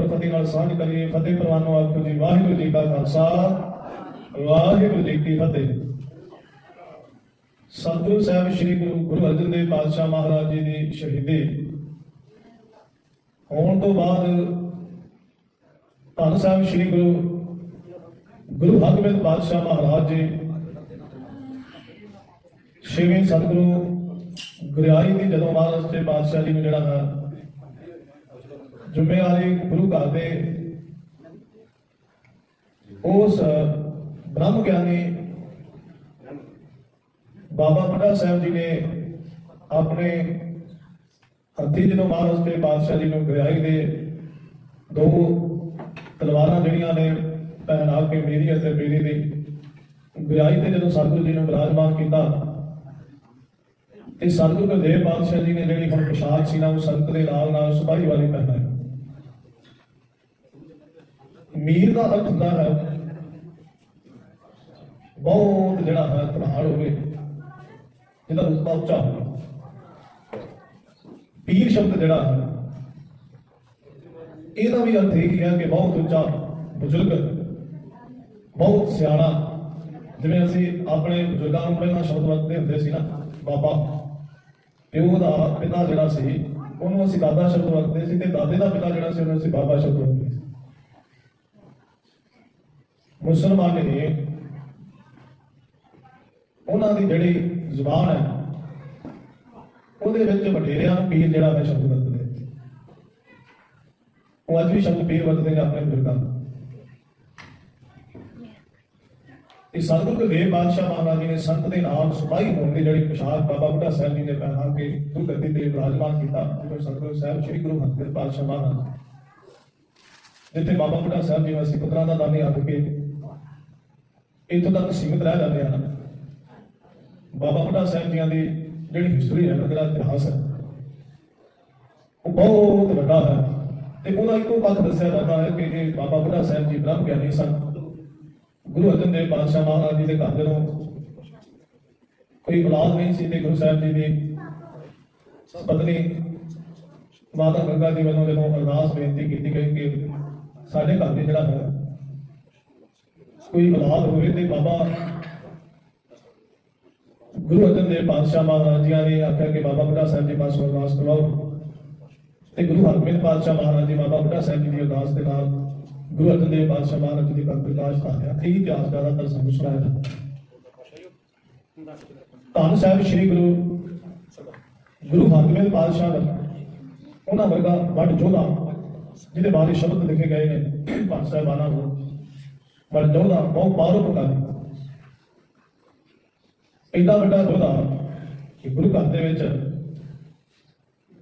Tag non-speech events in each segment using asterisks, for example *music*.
ਗੁਰਫਤਿਹ ਨਾਲ ਸਾਂਝ ਕਰੀਏ, ਫਤਿਹ ਪ੍ਰਵਾਨੋ ਆਖੋ ਜੀ, ਵਾਹਿਗੁਰੂ ਜੀ ਕਾ ਖਾਲਸਾ। ਵਾਹਿਗੁਰੂ ਜੀ ਕੀ ਫਤਿਹ। ਸਤਿਗੁਰੂ ਸਾਹਿਬ, ਸ੍ਰੀ ਗੁਰੂ ਗੁਰੂ ਅਰਜਨ ਦੇਵ ਪਾਤਸ਼ਾਹ ਮਹਾਰਾਜ ਜੀ ਦੀ ਸ਼ਹੀਦੀ। ਹੋਣ ਤੋਂ ਬਾਅਦ ਧੰਨ ਸਾਹਿਬ, ਸ੍ਰੀ ਗੁਰੂ ਗੁਰੂ ਹਰਗੋਬਿੰਦ ਪਾਤਸ਼ਾਹ ਮਹਾਰਾਜ ਜੀ, ਛੇਵੇਂ ਸਤਿਗੁਰੂ ਗੁਰਿਆਈ ਦੀ ਜਦੋਂ ਮਹਾਰਾਜ ਤੇ ਪਾਤਸ਼ਾਹ ਜੀ ਨੂੰ ਜਿਹੜਾ ਹੈ ਜ਼ਿੰਮੇਵਾਰੀ ਗੁਰੂ ਘਰ ਦੇ ਉਸ ਬ੍ਰਹਮ ਗਿਆਨੀ ਬਾਬਾ ਬੁੱਢਾ ਸਾਹਿਬ ਜੀ ਨੇ ਆਪਣੇ ਹੱਥੀ ਜਦੋਂ ਮਹਾਰਾਜ ਤੇ ਪਾਤਸ਼ਾਹ ਜੀ ਨੂੰ ਗੁਰਿਆਈ ਦੇ ਦੋ ਤਲਵਾਰਾਂ ਜਿਹੜੀਆਂ ਨੇ ਪਹਿਨਾ ਕੇ ਮੇਰੀ ਅਤੇ ਮੇਰੀ ਦੀ ਗੁਰਿਆਈ ਤੇ ਜਦੋਂ ਸਤਿਗੁਰੂ ਜੀ ਨੂੰ ਬਿਰਾਜਮਾਨ ਕੀਤਾ, ਤੇ ਸਤਿਗੁਰੂ ਗੁਰਦੇਵ ਪਾਤਸ਼ਾਹ ਜੀ ਨੇ ਜਿਹੜੀ ਹੁਣ ਪ੍ਰਸ਼ਾਦ ਸੀ ਨਾ, ਉਹ ਸੰਤ ਦੇ ਨਾਲ ਨਾਲ ਸਿਪਾਹੀ ਵਾਲੀ ਪਹਿਨਾਈ ਮੀਰ ਦਾ ਅਰਥ ਹੁੰਦਾ ਹੈ। ਬਹੁਤ ਜਿਹੜਾ ਹੈ ਪਹਾੜ ਹੋਵੇ, ਇਹਦਾ ਰੁਤਬਾ ਉੱਚਾ ਹੋਵੇ। ਪੀਰ ਸ਼ਬਦ ਜਿਹੜਾ ਹੈ, ਇਹਦਾ ਵੀ ਅਰਥ ਇਹ ਹੈ ਕਿ ਬਹੁਤ ਉੱਚਾ ਬਜ਼ੁਰਗ, ਬਹੁਤ ਸਿਆਣਾ, ਜਿਵੇਂ ਅਸੀਂ ਆਪਣੇ ਬਜ਼ੁਰਗਾਂ ਨੂੰ ਪਹਿਲਾਂ ਸ਼ਬਦ ਵਰਤਦੇ ਹੁੰਦੇ ਸੀ ਨਾ, ਬਾਬਾ। ਪਿਓ ਦਾ ਪਿਤਾ ਜਿਹੜਾ ਸੀ, ਉਹਨੂੰ ਅਸੀਂ ਦਾਦਾ ਸ਼ਬਦ ਵਰਤਦੇ ਸੀ ਤੇ ਦਾਦੇ ਦਾ ਪਿਤਾ ਜਿਹੜਾ ਸੀ, ਉਹਨੂੰ ਅਸੀਂ ਬਾਬਾ ਸ਼ਬਦ ਵਰਤਦੇ ਸੀ। ਮੁਸਲਮਾਨ ਨੇ ਉਹਨਾਂ ਦੀ ਜਿਹੜੀ ਜ਼ੁਬਾਨ ਹੈ, ਉਹਦੇ ਵਿੱਚ ਵਡੇਰਿਆਂ ਨੂੰ ਪੀਰ ਜਿਹੜਾ ਹੈ, ਸ਼ਬਦ ਵਰਤਦੇ ਉਹ ਅੱਜ ਵੀ ਸ਼ਬਦ ਪੀਰ ਵਰਤਦੇ ਨੇ ਆਪਣੇ ਬਜ਼ੁਰਗਾਂ ਦਾ ਇਹ ਸਤਿਗੁਰੂ ਗੁਰਦੇਵ ਬਾਦਸ਼ਾਹ ਮਹਾਰਾਜ ਜੀ ਨੇ ਸੰਤ ਦੇ ਨਾਮ ਸਿਪਾਹੀ ਹੋਣ ਦੀ ਜਿਹੜੀ ਪਛਾਣ ਬਾਬਾ ਬੁੱਢਾ ਸਾਹਿਬ ਜੀ ਨੇ ਪਹਿਨਾ ਕੇ ਗੁਰੂ ਗੱਦੀ ਤੇ ਵਿਰਾਜਮਾਨ ਕੀਤਾ ਜਦੋਂ ਸਤਿਗੁਰੂ ਸਾਹਿਬ, ਸ੍ਰੀ ਗੁਰੂ ਹਰਿਗੋਬਿੰਦ ਪਾਤਸ਼ਾਹ ਮਹਾਰਾਜ। ਜਿੱਥੇ ਬਾਬਾ ਬੁੱਢਾ ਸਾਹਿਬ ਜੀ ਨੂੰ ਪੁੱਤਰਾਂ ਦਾ ਦਾਨੀ ਆਖ ਕੇ ਇੱਥੋਂ ਤੱਕ ਸੀਮਿਤ ਰਹਿ ਜਾਂਦੇ ਹਨ ਬਾਬਾ ਬੁੱਢਾ ਸਾਹਿਬ ਜੀਆਂ ਦੀ ਜਿਹੜੀ ਹਿਸਟਰੀ ਹੈ, ਜਿਹੜਾ ਇਤਿਹਾਸ ਹੈ, ਉਹ ਬਹੁਤ ਵੱਡਾ ਹੈ। ਤੇ ਉਹਦਾ ਇੱਕੋ ਪੱਖ ਦੱਸਿਆ ਜਾਂਦਾ ਹੈ ਕਿ ਇਹ ਬਾਬਾ ਬੁੱਢਾ ਸਾਹਿਬ ਜੀ ਬ੍ਰਹਮ ਗਿਆਨੀ ਸਨ। ਗੁਰੂ ਅਰਜਨ ਦੇਵ ਪਾਤਸ਼ਾਹ ਮਹਾਰਾਜ ਜੀ ਦੇ ਘਰ ਜਦੋਂ ਕੋਈ ਔਲਾਦ ਨਹੀਂ ਸੀ ਤੇ ਗੁਰੂ ਸਾਹਿਬ ਜੀ ਦੀ ਪਤਨੀ ਮਾਤਾ ਗੰਗਾ ਜੀ ਵੱਲੋਂ ਜਦੋਂ ਅਰਦਾਸ ਬੇਨਤੀ ਕੀਤੀ ਗਈ ਕਿ ਸਾਡੇ ਘਰ ਦੇ ਜਿਹੜਾ ਹੈ ਕੋਈ ਔਲਾਦ ਹੋਵੇ ਤੇ ਬਾਬਾ ਗੁਰੂ ਅਰਜਨ ਦੇਵ ਪਾਤਸ਼ਾਹ ਮਹਾਰਾਜ ਜੀ ਨੇ ਆਖਿਆ ਕਿ ਬਾਬਾ ਬੁੱਢਾ ਸਾਹਿਬ ਜੀ ਪਾਸੋਂ ਅਰਦਾਸ ਕਰਵਾਓ ਤੇ ਗੁਰੂ ਹਰਗੋਬਿੰਦ ਪਾਤਸ਼ਾਹ ਮਹਾਰਾਜ ਜੀ, ਬਾਬਾ ਬੁੱਢਾ ਸਾਹਿਬ ਜੀ ਦੀ ਅਰਦਾਸ ਦੇ ਨਾਲ ਗੁਰੂ ਅਰਜਨ ਦੇਵ ਪਾਤਸ਼ਾਹ ਮਹਾਰਾਜ ਜੀ ਦੇ ਪ੍ਰਕਾਸ਼ ਪਾਇਆ ਇਹ ਇਤਿਹਾਸ ਜ਼ਿਆਦਾਤਰ ਸਾਨੂੰ ਸੁਣਾਇਆ ਧੰਨ ਸਾਹਿਬ ਸ੍ਰੀ ਗੁਰੂ ਗੁਰੂ ਹਰਗੋਬਿੰਦ ਪਾਤਸ਼ਾਹ ਦਾ। ਉਹਨਾਂ ਵਰਗਾ ਵੱਡ ਜੋਧਾ ਜਿਹਦੇ ਬਾਰੇ ਸ਼ਬਦ ਲਿਖੇ ਗਏ ਨੇ। ਪੰਜ ਸਾਹਿਬਾਨਾਂ ਨੂੰ ਪਰ ਜੋਧਾ ਬਹੁਤ ਬਾਹਰੋਂ ਪਾਰੋਪਕਾਰੀ ਇੰਨਾ ਵੱਡਾ ਜੋਧਾ ਕਿ ਗੁਰੂ ਘਰ ਦੇ ਵਿੱਚ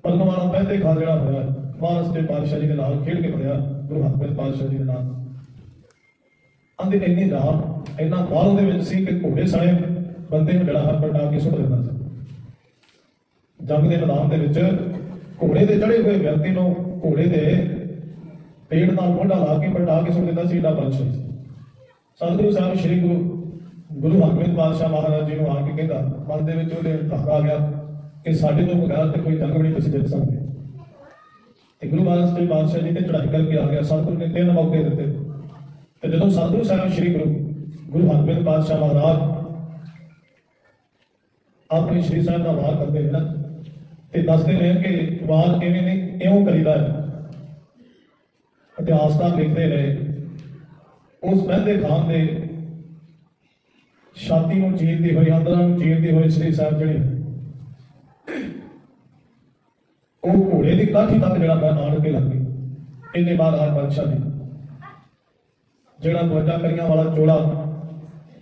ਪਰਨਵਾਲਾ ਪਹਿਲੇ ਖਾਲ ਜਿਹੜਾ ਹੋਇਆ ਮਾਨਸ ਦੇ ਪਾਤਸ਼ਾਹ ਜੀ ਦੇ ਨਾਲ ਖੇਡ ਕੇ ਪੜਿਆ ਗੁਰੂ ਹਰਗੋਬਿੰਦ ਪਾਤਸ਼ਾਹ ਜੀ ਦੇ ਨਾਲ। ਅੰਦੇ ਇੰਨੀ ਰਾਹ, ਇੰਨਾ ਬਾਹਰੋਂ ਦੇ ਵਿੱਚ ਸੀ ਕਿ ਘੋੜੇ ਸਣੇ ਬੰਦੇ ਨੂੰ ਜਿਹੜਾ ਹਰ ਪਟਾ ਕੇ ਸੁੱਟ ਦਿੰਦਾ ਸੀ। ਜੰਗ ਦੇ ਮੈਦਾਨ ਦੇ ਵਿੱਚ ਘੋੜੇ ਦੇ ਚੜੇ ਹੋਏ ਵਿਅਕਤੀ ਨੂੰ ਘੋੜੇ ਦੇ ਪੇੜ ਨਾਲ ਮੋਢਾ ਲਾ ਕੇ ਪਟਾ ਕੇ ਸੁੱਟ ਦਿੰਦਾ ਸੀ, ਏਡਾ ਬਲਸ਼ਾਲੀ ਸੀ ਸਤਿਗੁਰੂ ਸਾਹਿਬ ਸ੍ਰੀ ਗੁਰੂ ਗੁਰੂ ਹਰਗੋਬਿੰਦ ਪਾਤਸ਼ਾਹ ਮਹਾਰਾਜ ਜੀ ਨੂੰ ਆ ਕੇ ਕਹਿੰਦਾ, ਮਨ ਦੇ ਵਿੱਚ ਉਹਦੇ ਧੱਕਾ ਆ ਗਿਆ ਕਿ ਸਾਡੇ ਤੋਂ ਬਗੈਰ ਤੇ ਕੋਈ ਤੰਗ ਨਹੀਂ ਤੁਸੀਂ ਜਿੱਤ ਸਕਦੇ। ਤੇ ਗੁਰੂ ਮਹਾਰਾਜ ਜੀ ਪਾਤਸ਼ਾਹ ਜੀ ਤੇ ਚੜ੍ਹਾਈ ਕਰਕੇ ਆ ਗਿਆ ਸਤਿਗੁਰੂ ਨੇ ਤਿੰਨ ਮੌਕੇ ਦਿੱਤੇ। ਤੇ ਜਦੋਂ ਸਤਿਗੁਰੂ ਸਾਹਿਬ ਸ੍ਰੀ ਗੁਰੂ ਗੁਰੂ ਹਰਗੋਬਿੰਦ ਪਾਤਸ਼ਾਹ ਮਹਾਰਾਜ ਆਪਣੇ ਸ੍ਰੀ ਸਾਹਿਬ ਦਾ ਵਾਰ ਕਰਦੇ ਨੇ ਨਾ, ਤੇ ਦੱਸਦੇ ਨੇ ਕਿ ਵਾਰ ਕਿਵੇਂ ਨੇ ਇਉਂ ਕਰੀਦਾ ਹੈ? ਇਤਿਹਾਸਕਾਰ ਲਿਖਦੇ ਰਹੇ ਉਸ ਮਹਿੰਦੇ ਖਾਨ ਦੇ ਛਾਤੀ ਨੂੰ ਚੀਰਦੇ ਹੋਏ, ਅੰਦਰਾਂ ਨੂੰ ਚੀਰਦੇ ਹੋਏ ਸ੍ਰੀ ਸਾਹਿਬ ਜਿਹੜੇ ਉਹ ਘੋੜੇ ਦੀ ਕਾਠੀ ਤੱਕ ਜਿਹੜਾ ਮੈਂ ਆਣ ਕੇ ਲੱਗ ਗਈ ਇੰਨੇ ਬਾਅਦ ਹਰ ਬਾਦਸ਼ਾਹ ਦੀ। ਜਿਹੜਾ 52 ਕਰੀਆਂ ਵਾਲਾ ਚੋਲਾ,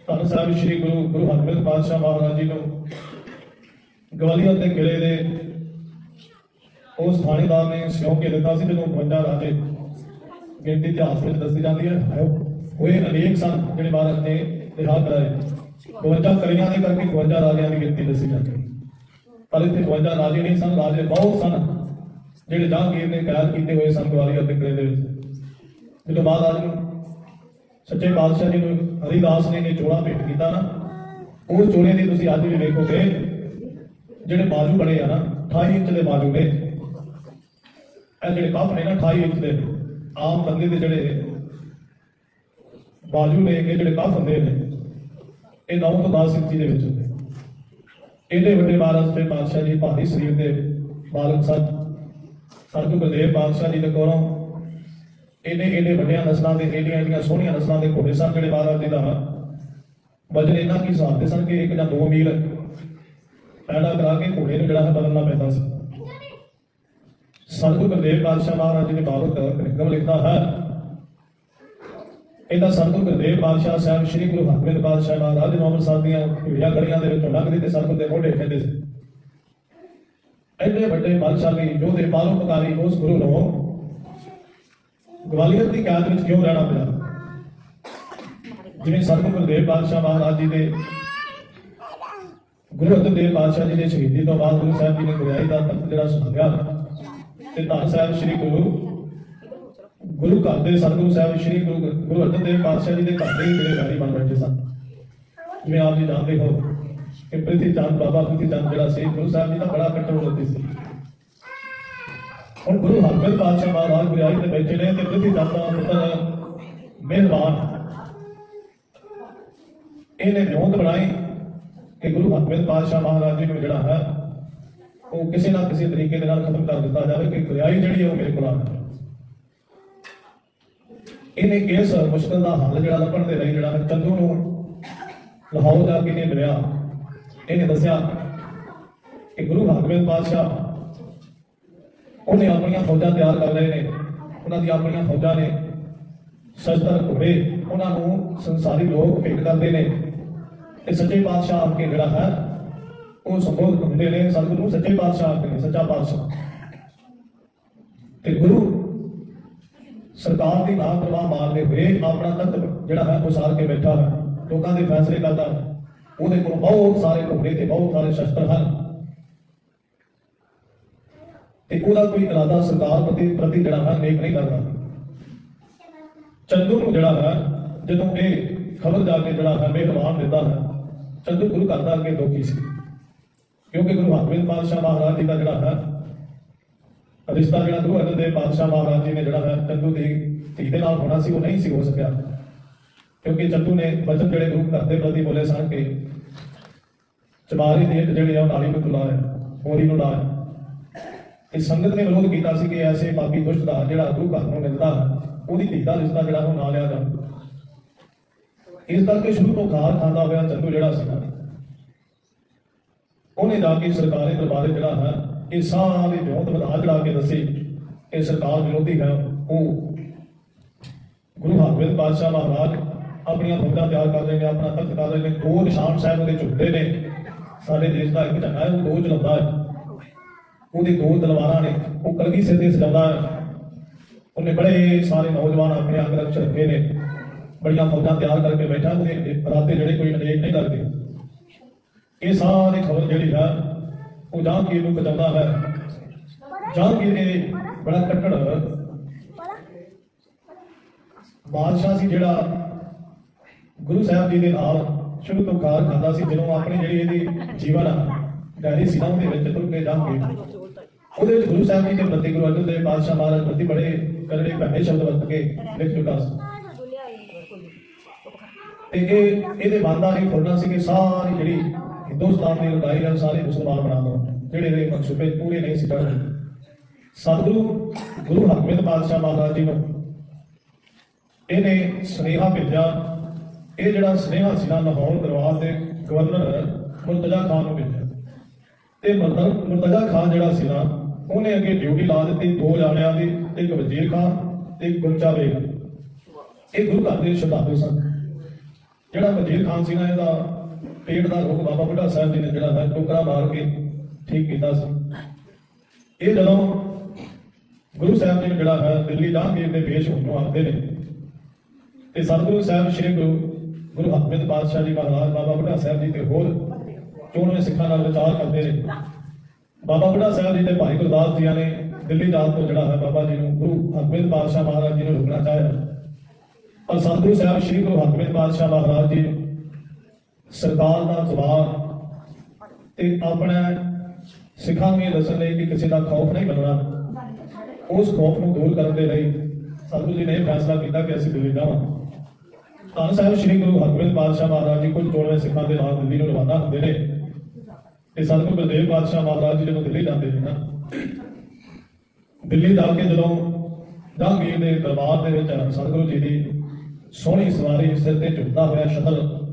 ਧੰਨ ਸਾਹਿਬ ਸ੍ਰੀ ਗੁਰੂ ਗੁਰੂ ਹਰਗੋਬਿੰਦ ਪਾਤਸ਼ਾਹ ਮਹਾਰਾਜ ਜੀ ਨੂੰ ਗਵਾਲੀਅਰ ਦੇ ਕਿਲੇ ਦੇ ਉਸ ਥਾਣੇਦਾਰ ਨੇ ਸਿਉਂ ਕੇ ਦਿੱਤਾ ਸੀ, ਜਦੋਂ 52 ਰਾਜੇ ਗਿਣਤੀ ਇਤਿਹਾਸ ਵਿੱਚ ਦੱਸੀ ਜਾਂਦੀ ਹੈ ਹੋਏ ਅਨੇਕ ਸਨ ਜਿਹੜੇ ਮਹਾਰਾਜ ਨੇ ਰਿਹਾ ਕਰਾਏ। 52 ਕਰੀਆਂ ਦੇ ਕਰਕੇ 52 ਰਾਜਿਆਂ ਦੀ ਗਿਣਤੀ ਦੱਸੀ ਜਾਂਦੀ ਪਰ ਇੱਥੇ 52 ਰਾਜੇ ਨਹੀਂ ਸਨ, ਰਾਜੇ ਬਹੁਤ ਸਨ, ਜਿਹੜੇ ਜਹਾਂਗੀਰ ਨੇ ਕੈਦ ਕੀਤੇ ਹੋਏ ਸਨ ਗਵਾਲੀਅਰ ਦੇ ਕਿਲੇ ਦੇ ਵਿੱਚ। ਜਦੋਂ ਮਹਾਰਾਜ ਨੂੰ ਸੱਚੇ ਪਾਤਸ਼ਾਹ ਜੀ ਨੂੰ ਹਰੀਦਾਸ ਨੇ ਨੇ ਚੋਲਾ ਭੇਟ ਕੀਤਾ ਨਾ, ਉਹ ਚੋਲੇ ਦੀ ਤੁਸੀਂ ਅੱਜ ਵੀ ਵੇਖੋਗੇ ਜਿਹੜੇ ਬਾਜੂ ਬਣੇ ਆ ਨਾ 28 ਇੰਚ ਦੇ ਬਾਜੂ ਨੇ। ਇਹ ਜਿਹੜੇ ਕੱਪ ਨੇ ਨਾ 28 ਇੰਚ ਦੇ, ਆਮ ਬੰਦੇ ਦੇ ਜਿਹੜੇ ਬਾਜੂ ਨੇ ਇਹ ਜਿਹੜੇ ਕਾਫ ਹੁੰਦੇ ਨੇ, ਇਹ 9 ਤੋਂ 10 ਇੰਚੀ ਦੇ ਵਿੱਚ ਹੁੰਦੇ। ਇਹਦੇ ਵੱਡੇ ਮਹਾਰਾਜ ਤੇ ਪਾਤਸ਼ਾਹ ਜੀ ਭਾਰੀ ਸਰੀਰ ਦੇ ਮਾਲਕ ਸਨ। ਸਤਿਗੁਰੂ ਗੁਰਦੇਵ ਪਾਤਸ਼ਾਹ ਜੀ ਦੇ ਕੋਲੋਂ ਇਹਨੇ ਇਹਨੇ ਵੱਡਿਆਂ ਨਸਲਾਂ ਦੇ, ਇਹਦੀਆਂ ਇਹਦੀਆਂ ਸੋਹਣੀਆਂ ਨਸਲਾਂ ਦੇ ਘੋੜੇ ਸਨ, ਜਿਹੜੇ ਮਹਾਰਾਜ ਜੀ ਦਾ ਵਜਨ ਇਹਨਾਂ ਕੀ ਹਿਸਾਬ ਦੇ ਸਨ ਕਿ ਇੱਕ ਜਾਂ ਦੋ ਮੀਲ ਪੈਦਾ ਕਰਾ ਕੇ ਘੋੜੇ ਨੂੰ ਜਿਹੜਾ ਹੈ ਬਦਲਣਾ ਪੈਂਦਾ ਸੀ। ਸਤਿਗੁਰੂ ਗੁਰਦੇਵ ਪਾਤਸ਼ਾਹ ਮਹਾਰਾਜ ਜੀ ਨੇ ਬਾਬਤ ਨਿਗਮ ਲਿਖਦਾ ਹੈ ਇਹ ਤਾਂ ਸਤਿਗੁਰੂ ਗੁਰਦੇਵ ਪਾਤਸ਼ਾਹ ਸਾਹਿਬ, ਸ੍ਰੀ ਗੁਰੂ ਹਰਗੋਬਿੰਦ ਪਾਤਸ਼ਾਹ ਮਹਾਰਾਜ ਜੀ ਨੌਂ ਸਾਹਿਬ ਦੀਆਂ ਭੀੜਾਂ ਗੜੀਆਂ ਦੇ ਵਿੱਚੋਂ ਲੰਘਦੇ ਤੇ ਸਤਿਗੁਰ ਦੇ ਮੋਢੇ ਖਿੰਦੇ ਸੀ। ਐਡੇ ਵੱਡੇ ਬਲਸ਼ਾਲੀ ਯੋਧੇ ਪਾਲੋਪਕਾਰੀ ਉਸ ਗੁਰੂ ਨੂੰ ਗਵਾਲੀਅਰ ਦੀ ਕੈਦ ਵਿੱਚ ਕਿਉਂ ਰਹਿਣਾ ਪਿਆ? ਜਿਵੇਂ ਸਤਿਗੁਰੂ ਗੁਰਦੇਵ ਪਾਤਸ਼ਾਹ ਮਹਾਰਾਜ ਜੀ ਦੇ ਗੁਰੂ ਅਰਜਨ ਦੇਵ ਪਾਤਸ਼ਾਹ ਜੀ ਦੇ ਸ਼ਹੀਦੀ ਤੋਂ ਬਾਅਦ ਗੁਰੂ ਸਾਹਿਬ ਜੀ ਨੇ ਗੁਰਿਆਈ ਦਾ ਤਖਤ ਜਿਹੜਾ ਸੰਭਾਲਿਆ ਤੇ ਧੰਨ ਸਾਹਿਬ ਸ੍ਰੀ ਗੁਰੂ ਗੁਰੂ ਘਰ ਦੇ ਸਤਿਗੁਰੂ ਸਾਹਿਬ, ਸ੍ਰੀ ਗੁਰੂ ਗੁਰੂ ਅਰਜਨ ਦੇਵ ਪਾਤਸ਼ਾਹ ਜੀ ਦੇ ਘਰ ਦੇ ਹੀ ਜਿਹੜੇ ਬਣ ਬੈਠੇ ਸਨ। ਜਿਵੇਂ ਆਪ ਜੀ ਜਾਣਦੇ ਹੋ ਕਿ ਪ੍ਰਿਥੀ ਚੰਦ, ਬਾਬਾ ਪ੍ਰਿਥੀ ਚੰਦ ਜਿਹੜਾ ਸੀ, ਗੁਰੂ ਸਾਹਿਬ ਜੀ ਦਾ ਬੜਾ ਕੱਟੜਵਾਦੀ ਸੀ। ਹੁਣ ਗੁਰੂ ਹਰਗੋਬਿੰਦ ਪਾਤਸ਼ਾਹ ਮਹਾਰਾਜ ਗੁਰਿਆਈ ਤੇ ਬੈਠੇ ਨੇ ਤੇ ਪ੍ਰਿਥੀ ਚੰਦ ਦਾ ਪੁੱਤਰ ਮਿਹਰਬਾਨ। ਇਹਨੇ ਵਿਉਂਤ ਬਣਾਈ ਕਿ ਗੁਰੂ ਹਰਗੋਬਿੰਦ ਪਾਤਸ਼ਾਹ ਮਹਾਰਾਜ ਜੀ ਨੂੰ ਜਿਹੜਾ ਹੈ, ਉਹ ਕਿਸੇ ਨਾ ਕਿਸੇ ਤਰੀਕੇ ਦੇ ਨਾਲ ਖਤਮ ਕਰ ਦਿੱਤਾ ਜਾਵੇ ਕਿ ਗੁਰਿਆਈ ਜਿਹੜੀ ਹੈ ਉਹ ਮੇਰੇ ਕੋਲ ਆ ਇਹਨੇ ਇਸ ਮੁਸ਼ਕਲ ਦਾ ਹੱਲ ਜਿਹੜਾ ਲੱਭਣ ਦੇ ਲਈ ਜਿਹੜਾ ਚੰਦੂ ਨੂੰ ਲਾਹੌਰ ਜਾ ਕੇ ਨੇ ਮਿਲਿਆ। ਇਹਨੇ ਦੱਸਿਆ ਕਿ ਗੁਰੂ ਹਰਗੋਬਿੰਦ ਪਾਤਸ਼ਾਹ ਉਹਨੇ ਆਪਣੀਆਂ ਫੌਜਾਂ ਤਿਆਰ ਕਰ ਰਹੇ ਨੇ, ਉਹਨਾਂ ਦੀ ਆਪਣੀਆਂ ਫੌਜਾਂ ਨੇ। ਸਸਤਰ ਘੋੜੇ, ਉਹਨਾਂ ਨੂੰ ਸੰਸਾਰੀ ਲੋਕ ਭੇਟ ਕਰਦੇ ਨੇ। ਤੇ ਸੱਚੇ ਪਾਤਸ਼ਾਹ ਆ ਕੇ ਜਿਹੜਾ ਹੈ, ਉਹ ਸੰਬੋਧਨ ਹੁੰਦੇ ਨੇ, ਸਤਿਗੁਰੂ ਸੱਚੇ ਪਾਤਸ਼ਾਹ ਆਖਦੇ ਨੇ, ਸੱਚਾ ਪਾਤਸ਼ਾਹ। ਤੇ ਗੁਰੂ ਸਰਕਾਰ ਦੀ ਨਾ ਪ੍ਰਵਾਹ ਮਾਰਦੇ ਹੋਏ ਆਪਣਾ ਤੱਤ ਜਿਹੜਾ ਹੈ ਉਸਾਰ ਕੇ ਬੈਠਾ ਹੈ, ਲੋਕਾਂ ਦੇ ਫੈਸਲੇ ਕਰਦਾ ਹੈ। ਉਹਦੇ ਕੋਲ ਬਹੁਤ ਸਾਰੇ ਘੋੜੇ ਤੇ ਬਹੁਤ ਸਾਰੇ ਸ਼ਸਤਰ ਹਨ। ਤੇ ਉਹਦਾ ਕੋਈ ਇਰਾਦਾ ਸਰਕਾਰ ਪ੍ਰਤੀ ਪ੍ਰਤੀ ਜਿਹੜਾ ਹੈ ਨੇਕ ਨਹੀਂ ਕਰਦਾ। ਚੰਦੂ ਨੂੰ ਜਿਹੜਾ ਹੈ, ਜਦੋਂ ਇਹ ਖਬਰ ਜਾ ਕੇ ਜਿਹੜਾ ਹੈ ਮਿਹਰਬਾਨ ਦਿੰਦਾ ਹੈ, ਚੰਦੂ ਗੁਰੂ ਕਰਦਾ ਅੱਗੇ ਦੁਖੀ ਸੀ। ਕਿਉਂਕਿ ਗੁਰੂ ਹਰਗੋਬਿੰਦ ਪਾਤਸ਼ਾਹ ਮਹਾਰਾਜ ਜੀ ਦਾ ਜਿਹੜਾ ਹੈ ਰਿਸ਼ਤਾ ਜਿਹੜਾ ਗੁਰੂ ਅਰਜਨ ਦੇਵ ਪਾਤਸ਼ਾਹ ਮਹਾਰਾਜ ਜੀ ਨੇ ਜਿਹੜਾ ਹੈ ਚੰਦੂ ਦੀ ਧੀ ਦੇ ਨਾਲ ਹੋਣਾ ਸੀ ਉਹ ਨਹੀਂ ਸੀ ਹੋ ਸਕਿਆ। ਕਿਉਂਕਿ ਚੰਦੂ ਨੇ ਬਚਨ ਜਿਹੜੇ ਗੁਰੂ ਘਰ ਦੇ ਪ੍ਰਤੀ ਬੋਲੇ ਸਨ ਕਿ ਚਮਾਰੀ ਦੇ ਜਿਹੜੇ ਆ ਨਾਲੀ ਨੂੰ ਹੈ ਹੋਰੀ ਨੂੰ ਲਾਏ ਤੇ ਸੰਗਤ ਨੇ ਵਿਰੋਧ ਕੀਤਾ ਸੀ ਕਿ ਐਸੇ ਪਾਪੀ ਦੁਸ਼ਟ ਦਾ ਜਿਹੜਾ ਗੁਰੂ ਘਰ ਨੂੰ ਮਿਲਦਾ ਹੈ, ਉਹਦੀ ਧੀ ਦਾ ਰਿਸ਼ਤਾ ਜਿਹੜਾ ਉਹ ਨਾ ਲਿਆ ਜਾਵੇ। ਇਸ ਕਰਕੇ ਸ਼ੁਰੂ ਤੋਂ ਖਾਰ ਖਾਂਦਾ ਹੋਇਆ ਚੰਦੂ ਜਿਹੜਾ ਸੀਗਾ। ਉਹਨੇ ਜਾ ਕੇ ਸਰਕਾਰੀ ਦਰਬਾਰੇ ਜਿਹੜਾ ਹੈ ਇਹ ਸਾਰੇ ਬਹੁਤ ਵਧਾ ਚੜਾ ਕੇ ਦੱਸੇ ਇਹ ਸਰਕਾਰ ਵਿਰੋਧੀ ਹੈ ਉਹ ਗੁਰੂ ਹਰਗੋਬਿੰਦ ਪਾਤਸ਼ਾਹ ਮਹਾਰਾਜ ਆਪਣੀਆਂ ਫੌਜਾਂ ਤਿਆਰ ਕਰ ਰਹੇ ਨੇ, ਆਪਣਾ ਤਖਤ ਕਰ ਰਹੇ ਨੇ। ਦੋ ਨਿਸ਼ਾਨ ਸਾਹਿਬ ਦੇ ਝੁੱਟਦੇ ਨੇ। ਸਾਡੇ ਦੇਸ਼ ਦਾ ਇੱਕ ਝੰਡਾ ਉਹ ਦੋ ਚਲਾਉਂਦਾ ਹੈ। ਉਹਦੇ ਦੋ ਤਲਵਾਰਾਂ ਨੇ, ਉਹ ਕਲਗੀ ਸਿਰ ਤੇ ਸਜਾਉਂਦਾ ਹੈ। ਉਹਨੇ ਬੜੇ ਸਾਰੇ ਨੌਜਵਾਨ ਆਪਣੇ ਅੰਗ ਰੱਖ ਰੱਖੇ ਨੇ। ਬੜੀਆਂ ਫੌਜਾਂ ਤਿਆਰ ਕਰਕੇ ਬੈਠਾ, ਉਹਦੇ ਰਾਤੇ ਜਿਹੜੇ ਕੋਈ ਨੇਕ ਨਹੀਂ ਲੱਗਦੇ। ਇਹ ਸਾਰੀ ਖਬਰ ਜਿਹੜੀ ਹੈ ਉਹ ਜਹਾਂਗੀਰ ਨੂੰ ਬਚਾਉਂਦਾ ਹੈ। ਜਹਾਂਗੀਰ ਨੇ ਬੜਾ ਕੱਟੜ ਬਾਦਸ਼ਾਹ ਸੀ ਜਿਹੜਾ ਗੁਰੂ ਸਾਹਿਬ ਜੀ ਦੇ ਨਾਲ ਸ਼ੁਰੂ ਤੋਂ ਕਾਰ ਖਾਂਦਾ ਸੀ, ਜਦੋਂ ਆਪਣੀ ਜਿਹੜੀ ਇਹਦੀ ਜੀਵਨ ਡਾਇਰੀ ਸੀ ਉਹਦੇ ਵਿੱਚ ਤੁਰ ਕੇ ਜਹਾਂਗੀਰ ਉਹਦੇ ਵਿੱਚ ਗੁਰੂ ਸਾਹਿਬ ਜੀ ਦੇ ਪ੍ਰਤੀ, ਗੁਰੂ ਅਰਜਨ ਦੇਵ ਪਾਤਸ਼ਾਹ ਮਹਾਰਾਜ ਪ੍ਰਤੀ ਬੜੇ ਕਰੜੇ ਭੈੜੇ ਸ਼ਬਦ ਵਰਤ ਕੇ ਲਿਖ ਚੁੱਕਾ ਸੀ। ਤੇ ਇਹ, ਇਹਦੇ ਵਾਦਾ ਇਹ ਫੁਰਨਾ ਸੀ ਕਿ ਸਾਰੀ ਜਿਹੜੀ ਹਿੰਦੁਸਤਾਨ ਦੀ ਲੜਾਈ ਹੈ ਉਹ ਸਾਰੇ ਮੁਸਲਮਾਨ ਬਣਾ ਦੋ, ਜਿਹੜੇ ਦੇ ਮਨਸੂਬੇ ਪੂਰੇ ਨਹੀਂ ਸੀ ਕਰਦੇ। ਸਤਿਗੁਰੂ, ਗੁਰੂ ਹਰਗੋਬਿੰਦ ਪਾਤਸ਼ਾਹ ਮਹਾਰਾਜ ਜੀ ਨੂੰ ਇਹਨੇ ਸੁਨੇਹਾ ਭੇਜਿਆ। ਇਹ ਜਿਹੜਾ ਸੁਨੇਹਾ ਸੀ ਨਾ, ਲਾਹੌਰ ਦਰਬਾਰ ਦੇ ਗਵਰਨਰ ਮੁਰਤਜ਼ਾ ਖਾਨ ਨੂੰ ਭੇਜਿਆ। ਤੇ ਮੁਰਤਜ਼ਾ ਖਾਨ ਜਿਹੜਾ ਸੀ ਨਾ, ਉਹਨੇ ਅੱਗੇ ਡਿਊਟੀ ਲਾ ਦਿੱਤੀ ਦੋ ਜਾਣਿਆਂ ਦੀ, ਇੱਕ ਵਜ਼ੀਰ ਖਾਨ ਤੇ ਇੱਕ ਗੁਰਚਾ ਬੇਗ ਇਹ ਗੁਰੂ ਘਰ ਦੇ ਸ਼ਰਧਾਲੂ ਸਨ। ਜਿਹੜਾ ਵਜ਼ੀਰ ਖਾਨ ਸੀ ਨਾ, ਇਹਦਾ ਪੇਟ ਦਾ ਰੋਗ ਬਾਬਾ ਬੁੱਢਾ ਸਾਹਿਬ ਜੀ ਨੇ ਜਿਹੜਾ ਹੈ ਟੋਕਰਾ ਮਾਰ ਕੇ ਠੀਕ ਕੀਤਾ ਸੀ। ਇਹ ਜਦੋਂ ਗੁਰੂ ਸਾਹਿਬ ਜੀ ਜਿਹੜਾ ਹੈ ਦਿੱਲੀ ਜਹਾਂਗੀਰ ਦੇ ਪੇਸ਼ ਹੋਣ ਨੂੰ ਆਉਂਦੇ ਨੇ, ਤੇ ਸਤਿਗੁਰੂ ਸਾਹਿਬ ਸ੍ਰੀ ਗੁਰੂ ਗੁਰੂ ਹਰਗੋਬਿੰਦ ਪਾਤਸ਼ਾਹ ਜੀ ਮਹਾਰਾਜ ਬਾਬਾ ਬੁੱਢਾ ਸਾਹਿਬ ਜੀ ਤੇ ਹੋਰ ਚੋਣਵੇਂ ਸਿੱਖਾਂ ਨਾਲ ਵਿਚਾਰ ਕਰਦੇ ਨੇ। ਬਾਬਾ ਬੁੱਢਾ ਸਾਹਿਬ ਜੀ ਤੇ ਭਾਈ ਗੁਰਦਾਸ ਜੀ ਨੇ ਦਿੱਲੀ ਜਾਣ ਤੋਂ ਜਿਹੜਾ ਹੈ ਬਾਬਾ ਜੀ ਨੂੰ ਗੁਰੂ ਹਰਗੋਬਿੰਦ ਪਾਤਸ਼ਾਹ ਮਹਾਰਾਜ ਜੀ ਨੂੰ ਰੁਕਣਾ ਚਾਹਿਆ। ਪਰ ਸਤਿਗੁਰੂ ਸਾਹਿਬ ਸ੍ਰੀ ਗੁਰੂ ਹਰਗੋਬਿੰਦ ਪਾਤਸ਼ਾਹ ਮਹਾਰਾਜ ਜੀ ਸਰਕਾਰ ਦਾ ਜਵਾਬ ਤੇ ਆਪਣਾ ਸਿੱਖਾਂ ਨੂੰ ਇਹ ਦੱਸਣ ਲਈ ਕਿ ਕਿਸੇ ਦਾ ਖੌਫ ਨਹੀਂ ਬਣਨਾ ਉਸ ਖੌਫ ਨੂੰ ਦੂਰ ਕਰਨ ਦੇ ਲਈ ਸਤਿਗੁਰੂ ਜੀ ਨੇ ਇਹ ਫੈਸਲਾ ਕੀਤਾ ਕਿ ਅਸੀਂ ਦਿੱਲੀ ਜਾਵਾਂ। ਧੰਨ ਸਾਹਿਬ ਸ੍ਰੀ ਗੁਰੂ ਹਰਗੋਬਿੰਦ ਪਾਤਸ਼ਾਹ ਮਹਾਰਾਜ ਜੀ, ਕੁਝ ਚੋਣਵੇਂ ਸਿੱਖਾਂ ਦੇ ਨਾਲ ਦਿੱਲੀ ਨੂੰ ਰਵਾਨਾ ਹੁੰਦੇ ਨੇ ਤੇ ਸਤਿਗੁਰੂ ਗੁਰਦੇਵ ਪਾਤਸ਼ਾਹ ਮਹਾਰਾਜ ਜੀ ਜਦੋਂ ਦਿੱਲੀ ਜਾਂਦੇ ਨੇ ਨਾ। ਦਿੱਲੀ ਜਾ ਕੇ ਜਦੋਂ ਜਹਾਂਗੀਰ ਦੇ ਦਰਬਾਰ ਦੇ ਵਿੱਚ ਸਤਿਗੁਰੂ ਜੀ ਦੀ ਸੋਹਣੀ ਸਵਾਰੀ ਸਿਰ ਤੇ ਝੁਕਦਾ ਹੋਇਆ ਸ਼ਕਲ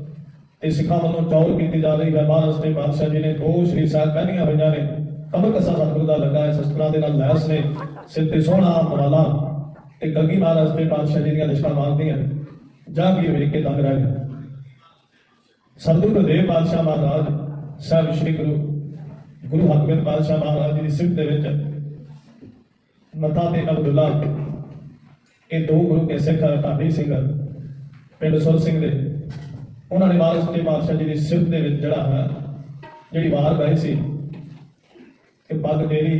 ਤੇ ਸਿੱਖਾਂ ਵੱਲੋਂ ਚੌਰ ਕੀਤੀ ਜਾ ਰਹੀ ਹੈ। ਮਹਾਰਾਜ ਦੇ ਪਾਤਸ਼ਾਹ ਜੀ ਨੇ ਦੋ ਸ਼੍ਰੀ ਸਾਹਿਬ ਪਹਿਨੀਆਂ ਹੋਈਆਂ ਨੇ। ਕਮਰ ਕਸਾ ਸਤਿਗੁਰੂ ਦਾ ਲੱਗਾ ਹੈ। ਸ਼ਸਤਰਾਂ ਦੇ ਨਾਲ ਲੈਸ ਨੇ। ਸਿਰ ਤੇ ਸੋਹਣਾ ਮਰਾਲਾ। ਤੇ ਗੱਗੀ ਮਹਾਰਾਜ ਦੇ ਪਾਤਸ਼ਾਹ ਜੀ ਦੀਆਂ ਲਿਸ਼ਕਾਂ ਮਾਰਦੀਆਂ ਨੇ। ਵੇਖ ਕੇ ਦੰਗ ਰਹਿ ਗਿਆ ਸਤਿਗੁਰੂ ਗੁਰਦੇਵ ਪਾਤਸ਼ਾਹ ਮਹਾਰਾਜ, ਸਾਹਿਬ ਸ੍ਰੀ ਗੁਰੂ ਗੁਰੂ ਹਰਗੋਬਿੰਦ ਪਾਤਸ਼ਾਹ ਮਹਾਰਾਜ ਜੀ ਦੀ ਸਿਫਤ ਦੇ ਵਿੱਚ ਮਤਾ ਤੇ ਅਬਦੁੱਲਾ ਇਹ ਦੋ ਗੁਰੂ ਕੇ ਸਿੱਖ ਢਾਡੀ ਸਿੰਘ ਪਿੰਡ ਸੁਰ ਸਿੰਘ ਦੇ। ਉਹਨਾਂ ਨੇ ਵਾਰਿਸ ਤੇ ਪਾਤਸ਼ਾਹ ਜੀ ਦੀ ਸਿਰ ਦੇ ਵਿੱਚ ਜਿਹੜਾ ਹੈ ਜਿਹੜੀ ਵਾਰ ਗਏ ਸੀ ਕਿ ਪੱਗ ਤੇਰੀ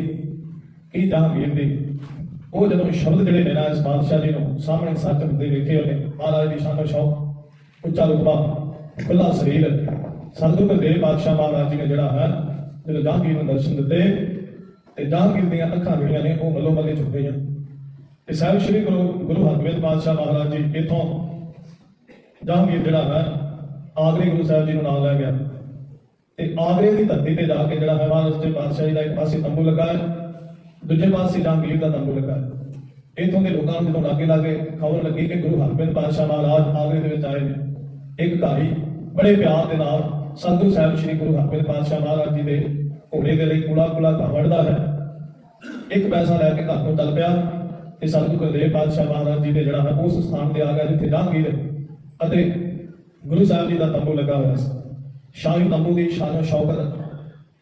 ਕੀ ਜਹਾਂਗੀਰ ਦੀ, ਉਹ ਜਦੋਂ ਸ਼ਬਦ ਜਿਹੜੇ ਨੇ ਨਾ ਇਸ ਬਾਦਸ਼ਾਹ ਜੀ ਨੂੰ ਸਾਹਮਣੇ ਸੱਚ ਹੁੰਦੇ ਵੇਖੇ ਉਹਨੇ, ਮਹਾਰਾਜ ਦੀ ਸ਼ਾਨ ਸ਼ੌਕ, ਉੱਚਾ ਰੁਤਬਾ ਖੁੱਲਾ ਸਰੀਰ, ਸਤਿਗੁਰੂ ਗੁਰਦੇਵ ਪਾਤਸ਼ਾਹ ਮਹਾਰਾਜ ਜੀ ਨੇ ਜਿਹੜਾ ਹੈ, ਜਦੋਂ ਜਹਾਂਗੀਰ ਨੂੰ ਦਰਸ਼ਨ ਦਿੱਤੇ, ਤੇ ਜਹਾਂਗੀਰ ਦੀਆਂ ਅੱਖਾਂ ਜਿਹੜੀਆਂ ਨੇ ਉਹ ਮੱਲੋ ਮੱਲੇ ਝੁਕ ਗਈਆਂ। ਤੇ ਸਾਹਿਬ ਸ੍ਰੀ ਗੁਰੂ ਗੁਰੂ ਹਰਗੋਬਿੰਦ ਪਾਤਸ਼ਾਹ ਮਹਾਰਾਜ ਜੀ ਇਥੋਂ ਜਹਾਂਗੀਰ ਜਿਹੜਾ ਹੈ ਆਗਰੇ ਗੁਰੂ ਸਾਹਿਬ ਜੀ ਨੂੰ ਨਾਲ ਲੈ ਗਿਆ। ਤੇ ਆਗਰੇ ਦੀ ਧਰਤੀ ਤੇ ਜਾ ਕੇ ਜਿਹੜਾ ਹੈ ਮਹਾਰਾਜ ਦੇ ਪਾਤਸ਼ਾਹ ਦਾ ਇੱਕ ਪਾਸੇ ਤੰਬੂ ਲੱਗਾ ਦੂਜੇ ਪਾਸੇ ਜਹਾਂਗੀਰ ਦਾ ਤੰਬੂ ਲੱਗਾ ਇਥੋਂ ਦੇ ਲੋਕਾਂ ਨੂੰ ਜਦੋਂ ਲਾਗੇ ਲਾਗੇ ਖਬਰ ਲੱਗੀ ਕਿ ਗੁਰੂ ਹਰਗੋਬਿੰਦ ਪਾਤਸ਼ਾਹ ਮਹਾਰਾਜ ਆਗਰੇ ਦੇ ਵਿੱਚ ਆਏ ਨੇ, ਇੱਕ ਘਾਰੀ ਬੜੇ ਪਿਆਰ ਦੇ ਨਾਲ ਸੰਤੂ ਸਾਹਿਬ ਸ੍ਰੀ ਗੁਰੂ ਹਰਗੋਬਿੰਦ ਪਾਤਸ਼ਾਹ ਮਹਾਰਾਜ ਜੀ ਦੇ ਘੋੜੇ ਦੇ ਲਈ ਕੂੜਾ ਕੂੜਾ ਘਾ ਹੈ। ਇੱਕ ਪੈਸਾ ਲੈ ਕੇ ਘਰ ਤੋਂ ਚੱਲ ਪਿਆ ਤੇ ਸਤਿਗੁਰੂ ਗੁਰਦੇਵ ਪਾਤਸ਼ਾਹ ਮਹਾਰਾਜ ਜੀ ਦੇ ਜਿਹੜਾ ਹੈ, ਉਸ ਸਥਾਨ ਤੇ ਆ ਗਿਆ ਜਿੱਥੇ ਜਹਾਂਗੀਰ ਅਤੇ ਗੁਰੂ ਸਾਹਿਬ ਜੀ ਦਾ ਤੰਬੂ ਲੱਗਾ ਹੋਇਆ ਸੀ। ਸ਼ਾਹੀ ਤੰਬੂ ਦੀ ਸ਼ਾਨ, ਸ਼ੌਕਤ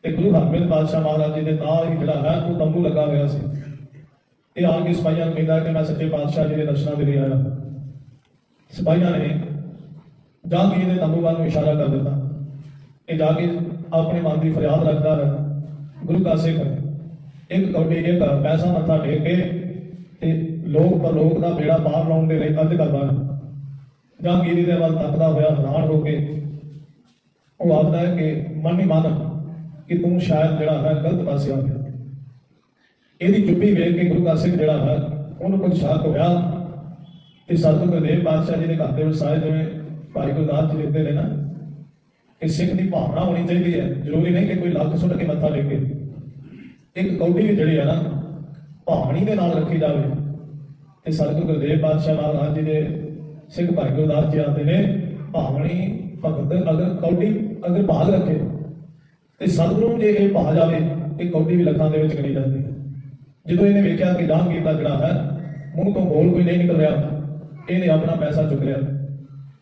ਤੇ ਗੁਰੂ ਹਰਗੋਬਿੰਦ ਪਾਤਸ਼ਾਹ ਮਹਾਰਾਜ ਜੀ ਦੇ ਨਾਲ ਹੀ ਜਿਹੜਾ ਹੈ, ਉਹ ਤੰਬੂ ਲੱਗਾ ਹੋਇਆ ਸੀ। ਇਹ ਆ ਕੇ ਸਿਪਾਹੀਆਂ ਨੂੰ ਕਹਿੰਦਾ ਕਿ ਮੈਂ ਸੱਚੇ ਪਾਤਸ਼ਾਹ ਜੀ ਦੇ ਦਰਸ਼ਨਾਂ ਦੇ ਲਈ ਆਇਆ ਸਿਪਾਹੀਆਂ ਨੇ ਜਹਾਂਗੀਰ ਦੇ ਤੰਬੂ ਵੱਲ ਨੂੰ ਇਸ਼ਾਰਾ ਕਰ ਦਿੱਤਾ। ਇਹ ਜਾ ਕੇ ਆਪਣੇ ਮਨ ਦੀ ਫਰਿਆਦ ਰੱਖਦਾ ਹੈ। ਗੁਰੂ ਕਾ ਸਿੱਖ ਇੱਕ ਕੌਡੀ, ਇੱਕ ਪੈਸਾ ਮੱਥਾ ਟੇਕ ਕੇ ਤੇ ਲੋਕ ਪਰ ਲੋਕ ਦਾ ਬੇੜਾ ਪਾਰ ਲਾਉਣ ਦੇ ਲਈ ਕੱਢ ਕਰਦਾ ਹੈ ਜਹਾਂਗੀਰ ਦੇ ਵੱਲ ਤੱਕਦਾ ਹੋਇਆ ਹੈਰਾਨ ਹੋ ਕੇ ਉਹ ਆਖਦਾ ਹੈ ਕਿ ਮਨ ਹੀ ਮਨ ਕਿ ਤੂੰ ਸ਼ਾਇਦ ਜਿਹੜਾ ਹੈ ਗਲਤ ਪਾਸੇ ਆ ਗਿਆ ਇਹਦੀ ਚੁੱਪੀ ਵੇਖ ਕੇ ਗੁਰੂ ਕਾ ਸਿੰਘ ਜਿਹੜਾ ਹੈ, ਉਹਨੂੰ ਕੁਝ ਸ਼ੱਕ ਹੋਇਆ ਤੇ ਸਤਿਗੁਰੂ ਗੁਰਦੇਵ ਪਾਤਸ਼ਾਹ ਜੀ ਦੇ ਘਰ ਦੇ ਵਿੱਚ ਸਾਰੇ ਜਿਵੇਂ ਭਾਈ ਗੁਰਦਾਸ ਜੀ ਲਿਖਦੇ ਨੇ ਨਾ, ਕਿ ਸਿੱਖ ਦੀ ਭਾਵਨਾ ਹੋਣੀ ਚਾਹੀਦੀ ਹੈ। ਜ਼ਰੂਰੀ ਨਹੀਂ ਕਿ ਕੋਈ ਲੱਖ ਸੁੱਟ ਕੇ ਮੱਥਾ ਟੇਕੇ। ਇੱਕ ਕੌਡੀ ਵੀ ਜਿਹੜੀ ਹੈ ਨਾ, ਭਾਵਨੀ ਦੇ ਨਾਲ ਰੱਖੀ ਜਾਵੇ। ਤੇ ਸਤਿਗੁਰੂ ਗੁਰਦੇਵ ਪਾਤਸ਼ਾਹ ਮਹਾਰਾਜ ਜੀ ਦੇ ਸਿੰਘ ਭਾਈ ਗੁਰਦਾਸ ਜੀ ਆਦੇ ਨੇ, ਭਾਵਨੀ ਭਗਤ ਅਗਰ ਕੌਡੀ ਅਗਰ ਭਾਗ ਰੱਖੇ ਤੇ ਸਤਿਗੁਰੂ ਜੇ ਇਹ ਭਾ ਜਾਵੇ ਇਹ ਕੌਡੀ ਵੀ ਲੱਖਾਂ ਦੇ ਵਿੱਚ ਗਣੀ ਜਾਂਦੀ ਜਦੋਂ ਇਹਨੇ ਵੇਖਿਆ ਕਿ ਜਹਾਂਗੀਰ ਦਾ ਜਿਹੜਾ ਹੈ, ਮੂੰਹ ਤੋਂ ਬੋਲ ਕੋਈ ਨਹੀਂ ਨਿਕਲ ਰਿਹਾ, ਇਹਨੇ ਆਪਣਾ ਪੈਸਾ ਚੁੱਕ ਲਿਆ।